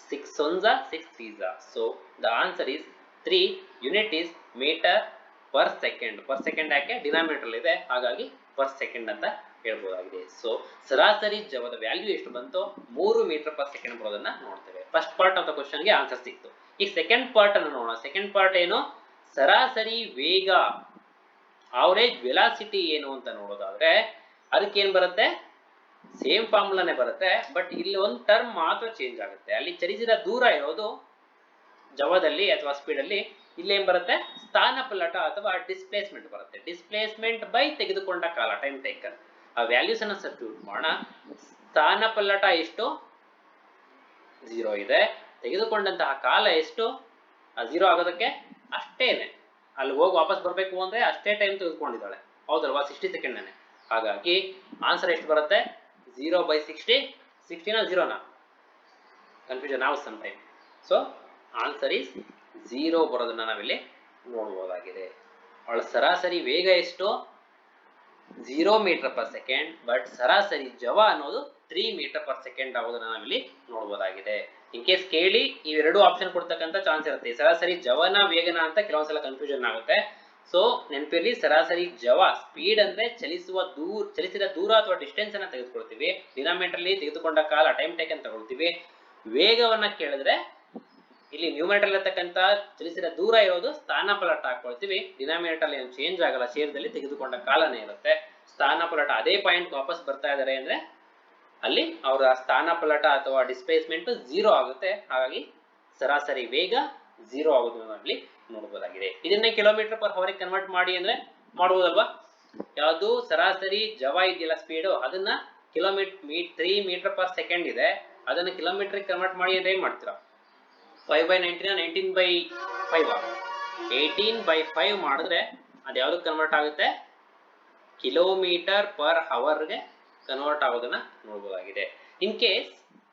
six one six three so the answer is three unit is metre per second per second ಯಾಕೆ? ಡಿನಾಮಿನೇಟರ್ ಇದೆ. ಹಾಗಾಗಿ ಪರ್ ಸೆಕೆಂಡ್ ಅಂತ ಹೇಳ್ಬೋದಾಗಿದೆ. ಸೊ ಸರಾಸರಿ ಜವದ ವ್ಯಾಲ್ಯೂ ಎಷ್ಟು ಬಂತು ಮೂರು ಮೀಟರ್ ಪರ್ ಸೆಕೆಂಡ್ ಬರೋದನ್ನ ನೋಡ್ತೇವೆ. ಫಸ್ಟ್ ಪಾರ್ಟ್ ಆಫ್ ದ ಕ್ವಶನ್ಗೆ ಆನ್ಸರ್ ಸಿಕ್ತು. ಈ ಸೆಕೆಂಡ್ ಪಾರ್ಟ್ ಅನ್ನು ನೋಡೋಣ. ಸೆಕೆಂಡ್ ಪಾರ್ಟ್ ಏನು? ಸರಾಸರಿ ವೇಗ ಅವರೇಜ್ ವೆಲಾಸಿಟಿ ಏನು ಅಂತ ನೋಡೋದಾದ್ರೆ ಅದಕ್ಕೆ ಏನ್ ಬರುತ್ತೆ? ಸೇಮ್ ಫಾರ್ಮುಲಾನೇ ಬರುತ್ತೆ ಬಟ್ ಇಲ್ಲಿ ಒಂದು ಟರ್ಮ್ ಮಾತ್ರ ಚೇಂಜ್ ಆಗುತ್ತೆ. ಅಲ್ಲಿ ಚಲಿಸಿದ ದೂರ ಇರೋದು ಜವದಲ್ಲಿ ಅಥವಾ ಸ್ಪೀಡ್ ಅಲ್ಲಿ ಇಲ್ಲಿ ಏನ್ ಬರುತ್ತೆ? ಸ್ಥಾನ ಪಲ್ಲಟ ಅಥವಾ ಡಿಸ್ಪ್ಲೇಸ್ಮೆಂಟ್ ಬರುತ್ತೆ. ಡಿಸ್ಪ್ಲೇಸ್ಮೆಂಟ್ ಬೈ ತೆಗೆದುಕೊಂಡ ಕಾಲ ಟೈಮ್ ಟೇಕನ್ ಆ ವ್ಯಾಲ್ಯೂಸ್ ಅನ್ನ ಸಬ್ಸ್ಟಿಟ್ಯೂಟ್ ಮಾಡೋಣ. ಸ್ಥಾನ ಪಲ್ಲಟ ಎಷ್ಟು? ಝೀರೋ ಇದೆ. ತೆಗೆದುಕೊಂಡಂತಹ ಕಾಲ ಎಷ್ಟು? ಆ ಝೀರೋ ಆಗೋದಕ್ಕೆ ಅಷ್ಟೇನೆ ಅಲ್ಲಿ ಹೋಗಿ ವಾಪಸ್ ಬರಬೇಕು ಅಂದ್ರೆ ಅಷ್ಟೇ ಟೈಮ್ ತೆಗೆದುಕೊಂಡಿದ್ದಾಳೆ. ಹೌದಲ್ವಾ? ಸಿಕ್ಸ್ಟಿ ಸೆಕೆಂಡ್ನೇ ಹಾಗಾಗಿ ಆನ್ಸರ್ ಎಷ್ಟು ಬರುತ್ತೆ? ಝೀರೋ ಬೈ ಸಿಕ್ಸ್ಟಿ ಸಿಕ್ಸ್ಟಿನ ಝೀರೋನಾ ಕನ್ಫ್ಯೂಷನ್ ಆಗುತ್ತೆ some time so answer is zero ಬರೋದನ್ನ ನಾವಿಲ್ಲಿ ನೋಡ್ಬೋದಾಗಿದೆ. ಅವಳ ಸರಾಸರಿ ವೇಗ ಎಷ್ಟು? Zero metre per second but ಸರಾಸರಿ ಜವ ಅನ್ನೋದು ತ್ರೀ ಮೀಟರ್ ಪರ್ ಸೆಕೆಂಡ್ ಆಗೋದನ್ನ ನಾವಿಲ್ಲಿ ನೋಡಬಹುದಾಗಿದೆ ಇನ್ ಕೇಸ್ ಕೇಳಿ ಇವೆರಡು ಆಪ್ಷನ್ ಕೊಡ್ತಕ್ಕಂಥ ಚಾನ್ಸ್ ಇರುತ್ತೆ. ಸರಾಸರಿ ಜವನ ವೇಗನ ಅಂತ ಕೆಲವೊಂದ್ಸಲ ಕನ್ಫ್ಯೂಷನ್ ಆಗುತ್ತೆ. ಸೊ ನೆನಪಿರ್ಲಿ, ಸರಾಸರಿ ಜವ ಸ್ಪೀಡ್ ಅಂದ್ರೆ ಚಲಿಸುವ ದೂರ, ಚಲಿಸಿದ ದೂರ ಅಥವಾ ಡಿಸ್ಟೆನ್ಸ್ ಅನ್ನ ತೆಗೆದುಕೊಳ್ತೀವಿ. ಡಿನಾಮೀಟರ್ ಅಲ್ಲಿ ತೆಗೆದುಕೊಂಡ ಕಾಲ ಟೈಮ್ ಟೇಕ್ ಅಂತ ತಗೊಳ್ತೀವಿ. ವೇಗವನ್ನ ಕೇಳಿದ್ರೆ ಇಲ್ಲಿ ನ್ಯೂಮಿನೇಟರ್ ಇರತಕ್ಕಂತ ಚಲಿಸಿದ ದೂರ ಇರೋದು ಸ್ಥಾನ ಪಲಟ ಹಾಕೊಳ್ತೀವಿ. ಡಿನಾಮಿನೇಟರ್ ಏನು ಚೇಂಜ್ ಆಗಲ್ಲ, ಶೇರ್ದಲ್ಲಿ ತೆಗೆದುಕೊಂಡ ಕಾಲನೇ ಇರುತ್ತೆ. ಸ್ಥಾನ ಪಲಟ ಅದೇ ಪಾಯಿಂಟ್ ವಾಪಸ್ ಬರ್ತಾ ಇದಾರೆ ಅಂದ್ರೆ ಅಲ್ಲಿ ಅವರ ಸ್ಥಾನ ಪಲಟ ಅಥವಾ ಡಿಸ್ಪ್ಲೇಸ್ಮೆಂಟ್ ಝೀರೋ ಆಗುತ್ತೆ. ಹಾಗಾಗಿ ಸರಾಸರಿ ವೇಗ ಝೀರೋ ಆಗೋದನ್ನ ಅಲ್ಲಿ ನೋಡಬಹುದಾಗಿದೆ ಇದನ್ನ ಕಿಲೋಮೀಟರ್ ಪರ್ ಅವರಿಗೆ ಕನ್ವರ್ಟ್ ಮಾಡಿ ಅಂದ್ರೆ ಮಾಡಬಹುದಲ್ವಾ ಯಾವುದು ಸರಾಸರಿ ಜವ ಇದೆಯಲ್ಲ ಸ್ಪೀಡು ಅದನ್ನ ಕಿಲೋಮೀಟರ್ ಮೀ ತ್ರೀ ಮೀಟರ್ ಪರ್ ಸೆಕೆಂಡ್ ಇದೆ. ಅದನ್ನ ಕಿಲೋಮೀಟರ್ ಕನ್ವರ್ಟ್ ಮಾಡಿ ಅಂದ್ರೆ ಏನ್ ಮಾಡ್ತೀರಾ? Five by nineteen nineteen by five eighteen by five ಮಾಡಿದ್ರೆ ಅದು ಯಾವ್ದಕ್ಕೆ ಕನ್ವರ್ಟ್ ಆಗುತ್ತೆ? ಕಿಲೋಮೀಟರ್ ಪರ್ ಅವರ್ಗೆ ಕನ್ವರ್ಟ್ ಆಗೋದನ್ನ ನೋಡ್ಬೋದಾಗಿದೆ. ಇನ್ ಕೇಸ್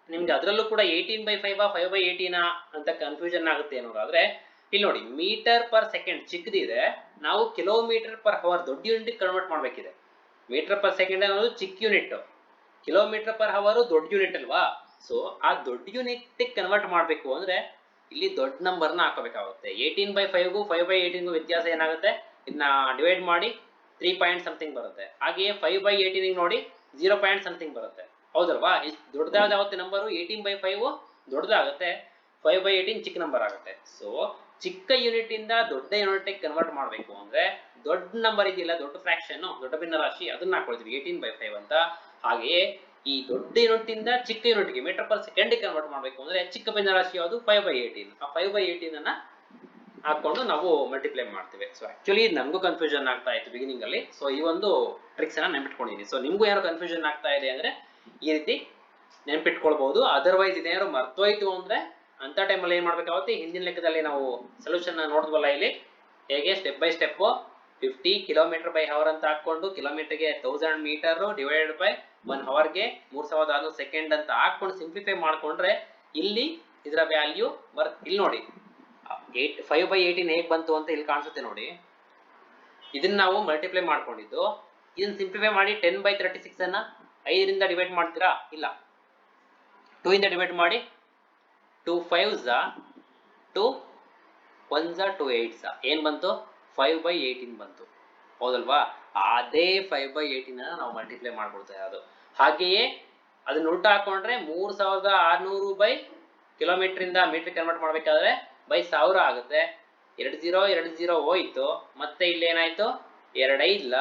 ನಿಮ್ಗೆ ಅದರಲ್ಲೂ ಕೂಡ eighteen by five five by ಏಯ್ಟೀನಾ ಅಂತ ಕನ್ಫ್ಯೂಷನ್ ಆಗುತ್ತೆ ಅನ್ನೋದಾದ್ರೆ, ಇಲ್ಲಿ ನೋಡಿ ಮೀಟರ್ ಪರ್ ಸೆಕೆಂಡ್ ಚಿಕ್ಕದಿದೆ, ನಾವು ಕಿಲೋಮೀಟರ್ ಪರ್ ಅವರ್ ದೊಡ್ಡ ಯೂನಿಟ್ ಕನ್ವರ್ಟ್ ಮಾಡ್ಬೇಕಿದೆ. ಮೀಟರ್ ಪರ್ ಸೆಕೆಂಡ್ ಅನ್ನೋದು ಚಿಕ್ಕ ಯೂನಿಟ್ ಕಿಲೋಮೀಟರ್ ಪರ್ ಅವರ್ ದೊಡ್ಡ ಯೂನಿಟ್ ಅಲ್ವಾ? ಸೊ ಆ ದೊಡ್ಡ ಯೂನಿಟ್ ಕನ್ವರ್ಟ್ ಮಾಡಬೇಕು ಅಂದ್ರೆ ಇಲ್ಲಿ ದೊಡ್ಡ ನಂಬರ್ನ ಹಾಕಬೇಕಾಗುತ್ತೆ. ಏಯ್ಟೀನ್ ಬೈ ಫೈವ್ಗೂ ಫೈವ್ ಬೈ ಏಯ್ಟೀನ್ಗೂ ವ್ಯತ್ಯಾಸ ಏನಾಗುತ್ತೆ? ಇದನ್ನ ಡಿವೈಡ್ ಮಾಡಿ ತ್ರೀ ಪಾಯಿಂಟ್ ಸಮಥಿಂಗ್ ಬರುತ್ತೆ. ಹಾಗೆಯೇ ಫೈವ್ ಬೈ ಏಯ್ಟೀನಿಗೆ ನೋಡಿ ಜೀರೋ ಪಾಯಿಂಟ್ ಸಮಥಿಂಗ್ ಬರುತ್ತೆ. ಹೌದಲ್ವಾ? ಇಷ್ಟು ದೊಡ್ಡದಾಗುತ್ತೆ ನಂಬರು ಏಯ್ಟೀನ್ ಬೈ ಫೈವ್ ದೊಡ್ಡದಾಗುತ್ತೆ. ಫೈವ್ ಬೈ ಏಯ್ಟೀನ್ ಚಿಕ್ಕ ನಂಬರ್ ಆಗುತ್ತೆ. ಸೊ ಚಿಕ್ಕ ಯೂನಿಟ್ ಇಂದ ದೊಡ್ಡ ಯೂನಿಟ್ ಕನ್ವರ್ಟ್ ಮಾಡಬೇಕು ಅಂದ್ರೆ ದೊಡ್ಡ ನಂಬರ್ ಇದೆಯಲ್ಲ, ದೊಡ್ಡ ಫ್ರಾಕ್ಷನ್ ದೊಡ್ಡ ಭಿನ್ನರಾಶಿ ಅದನ್ನ ಹಾಕೊಳ್ತೀವಿ. ಏಯ್ಟೀನ್ ಬೈ ಫೈವ್ ಅಂತ. ಹಾಗೆಯೇ ಈ ದೊಡ್ಡ ಯೂನಿಟ್ ಇಂದ ಚಿಕ್ಕ ಯೂನಿಟ್ಗೆ ಮೀಟರ್ ಪರ್ ಸೆಕೆಂಡ್ ಕನ್ವರ್ಟ್ ಮಾಡಬೇಕು ಅಂದ್ರೆ ಚಿಕ್ಕ ಭಿನ್ನರಾಶಿ ಯಾವುದು? ಫೈವ್ ಬೈ ಏಯ್ಟೀನ್ ಆ ಫೈವ್ ಬೈ ಏಯ್ಟೀನ್ ಅನ್ನ ಹಾಕೊಂಡು ನಾವು ಮಲ್ಟಿಪ್ಲೈ ಮಾಡ್ತೀವಿ. ಸೊ ಆಕ್ಚುಲಿ ನಮಗೂ ಕನ್ಫ್ಯೂಷನ್ ಆಗ್ತಾ ಇತ್ತು ಬಿಗಿನಿಂಗ್ ಅಲ್ಲಿ. ಸೊ ಈ ಒಂದು ಟ್ರಿಕ್ಸ್ ಅನ್ನ ನೆನ್ಪಿಟ್ಕೊಂಡಿದ್ದೀನಿ ಸೊ ನಿಮ್ಗೂ ಯಾರು ಕನ್ಫ್ಯೂಷನ್ ಆಗ್ತಾ ಇದೆ ಅಂದ್ರೆ ಈ ರೀತಿ ನೆನ್ಪಿಟ್ಕೊಳ್ಬಹುದು. ಅದರ್ವೈಸ್ ಇದೇನಾದ್ರು ಮರ್ತೋಯ್ತು ಅಂದ್ರೆ ಅಂತ ಟೈಮಲ್ಲಿ ಏನ್ ಮಾಡ್ಬೇಕಾಗುತ್ತೆ ಹಿಂದಿನ ಲೆಕ್ಕದಲ್ಲಿ ನಾವು ಸೊಲ್ಯೂಷನ್ ನೋಡಿದ್ವಲ್ಲ ಇಲ್ಲಿ. ಹೇಗೆ? Step by step fifty kilometre by hour ಅಂತ ಹಾಕೊಂಡು ಕಿಲೋಮೀಟರ್ಗೆ thousand metre divided by one ಅವರ್ಗೆ ಮೂರ್ ಸಾವಿರದ ಆರ್ನೂರು ಸೆಕೆಂಡ್ ಅಂತ ಹಾಕೊಂಡು ಸಿಂಪ್ಲಿಫೈ ಮಾಡ್ಕೊಂಡ್ರೆ ಇಲ್ಲಿ ಇದರ ವ್ಯಾಲ್ಯೂ ಬರ್ ಇಲ್ಲಿ ನೋಡಿ. ಏಟ್ ಫೈವ್ ಬೈ ಏಯ್ಟೀನ್ ಹೇಗೆ ಬಂತು ಅಂತ ಇಲ್ಲಿ ಕಾಣಿಸುತ್ತೆ ನೋಡಿ. ಇದನ್ನ ನಾವು ಮಲ್ಟಿಪ್ಲೈ ಮಾಡ್ಕೊಂಡಿದ್ದು. ಇದನ್ನ ಸಿಂಪ್ಲಿಫೈ ಮಾಡಿ ಟೆನ್ ಬೈ ತರ್ಟಿ ಸಿಕ್ಸ್ ಅನ್ನ ಐದರಿಂದ ಡಿವೈಡ್ ಮಾಡ್ತೀರಾ? ಇಲ್ಲ. ಟೂ ಇಂದ ಡಿವೈಡ್ ಮಾಡಿ ಟೂ ಫೈವ್ ಝಾ ಟು ಒನ್ ಝಾ ಟು ಏಟ್ ಝಾ ಏನ್ ಬಂತು? ಫೈವ್ ಬೈ ಏಯ್ಟೀನ್ ಬಂತು. ಹೌದಲ್ವಾ? ಅದೇ ಫೈವ್ ಬೈ ಏಯ್ಟೀನ್ ನಾವು ಮಲ್ಟಿಪ್ಲೈ ಮಾಡ್ಕೊಳ್ತಾ ಇರೋದು. ಹಾಗೆಯೇ ಅದನ್ನ ಉಲ್ಟಾ ಹಾಕೊಂಡ್ರೆ ಮೂರ್ ಸಾವಿರದ ಆರ್ನೂರು ಬೈ ಕಿಲೋಮೀಟರ್ ಇಂದ ಮೀಟರ್ ಕನ್ವರ್ಟ್ ಮಾಡ್ಬೇಕಾದ್ರೆ ಬೈ ಸಾವಿರ ಆಗುತ್ತೆ. ಎರಡು ಜೀರೋ ಎರಡು ಜೀರೋ ಹೋಯ್ತು. ಮತ್ತೆ ಇಲ್ಲಿ ಏನಾಯ್ತು ಎರಡು ಐದ್ಲ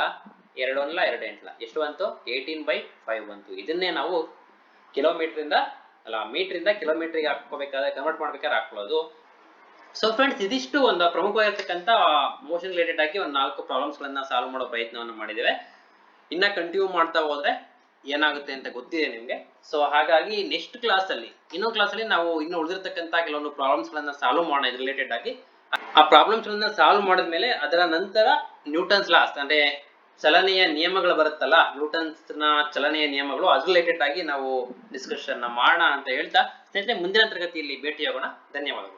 ಎರಡು ಒಂದ್ಲ, ಎರಡು ಎಂಟ್ಲ. ಎಷ್ಟು ಬಂತು? ಏಯ್ಟೀನ್ ಬೈ ಫೈವ್ ಬಂತು. ಇದನ್ನೇ ನಾವು ಕಿಲೋಮೀಟರ್ ಇಂದ ಅಲ್ಲ ಮೀಟರ್ ಇಂದ ಕಿಲೋಮೀಟರ್ಗೆ ಹಾಕೋಬೇಕಾದ್ರೆ ಕನ್ವರ್ಟ್ ಮಾಡ್ಬೇಕಾದ್ರೆ ಹಾಕೊಳ್ಳೋದು ಸೊ ಫ್ರೆಂಡ್ಸ್ ಇದಿಷ್ಟು ಒಂದು ಪ್ರಮುಖವಾಗಿರ್ತಕ್ಕಂಥ ಮೋಷನ್ ರಿಲೇಟೆಡ್ ಆಗಿ ಒಂದು ನಾಲ್ಕು ಪ್ರಾಬ್ಲಮ್ಸ್ ಗಳನ್ನ ಸಾಲ್ವ್ ಮಾಡೋ ಪ್ರಯತ್ನವನ್ನು ಮಾಡಿದ್ದೇವೆ. ಇನ್ನ ಕಂಟಿನ್ಯೂ ಮಾಡ್ತಾ ಹೋದ್ರೆ ಏನಾಗುತ್ತೆ ಅಂತ ಗೊತ್ತಿದೆ ನಿಮ್ಗೆ. ಸೊ ಹಾಗಾಗಿ ನೆಕ್ಸ್ಟ್ ಕ್ಲಾಸ್ ಅಲ್ಲಿ, ಇನ್ನೊಂದು ಕ್ಲಾಸ್ ಅಲ್ಲಿ ನಾವು ಇನ್ನು ಉಳಿದಿರ್ತಕ್ಕಂಥ ಕೆಲವೊಂದು ಪ್ರಾಬ್ಲಮ್ಸ್ ಗಳನ್ನ ಸಾಲ್ವ್ ಮಾಡೋಣ ರಿಲೇಟೆಡ್ ಆಗಿ. ಆ ಪ್ರಾಬ್ಲಮ್ಸ್ ಗಳನ್ನ ಸಾಲ್ವ್ ಮಾಡಿದ್ಮೇಲೆ ಅದರ ನಂತರ ನ್ಯೂಟನ್ಸ್ ಲಾಸ್ ಅಂದ್ರೆ ಚಲನೆಯ ನಿಯಮಗಳು ಬರುತ್ತಲ್ಲ ನ್ಯೂಟನ್ಸ್ನ ಚಲನೆಯ ನಿಯಮಗಳು, ಅದ್ರ ರಿಲೇಟೆಡ್ ಆಗಿ ನಾವು ಡಿಸ್ಕಷನ್ ಮಾಡೋಣ ಅಂತ ಹೇಳ್ತಾ, ಸ್ನೇಹಿತರೆ ಮುಂದಿನ ತರಗತಿಯಲ್ಲಿ ಭೇಟಿಯಾಗೋಣ. ಧನ್ಯವಾದಗಳು.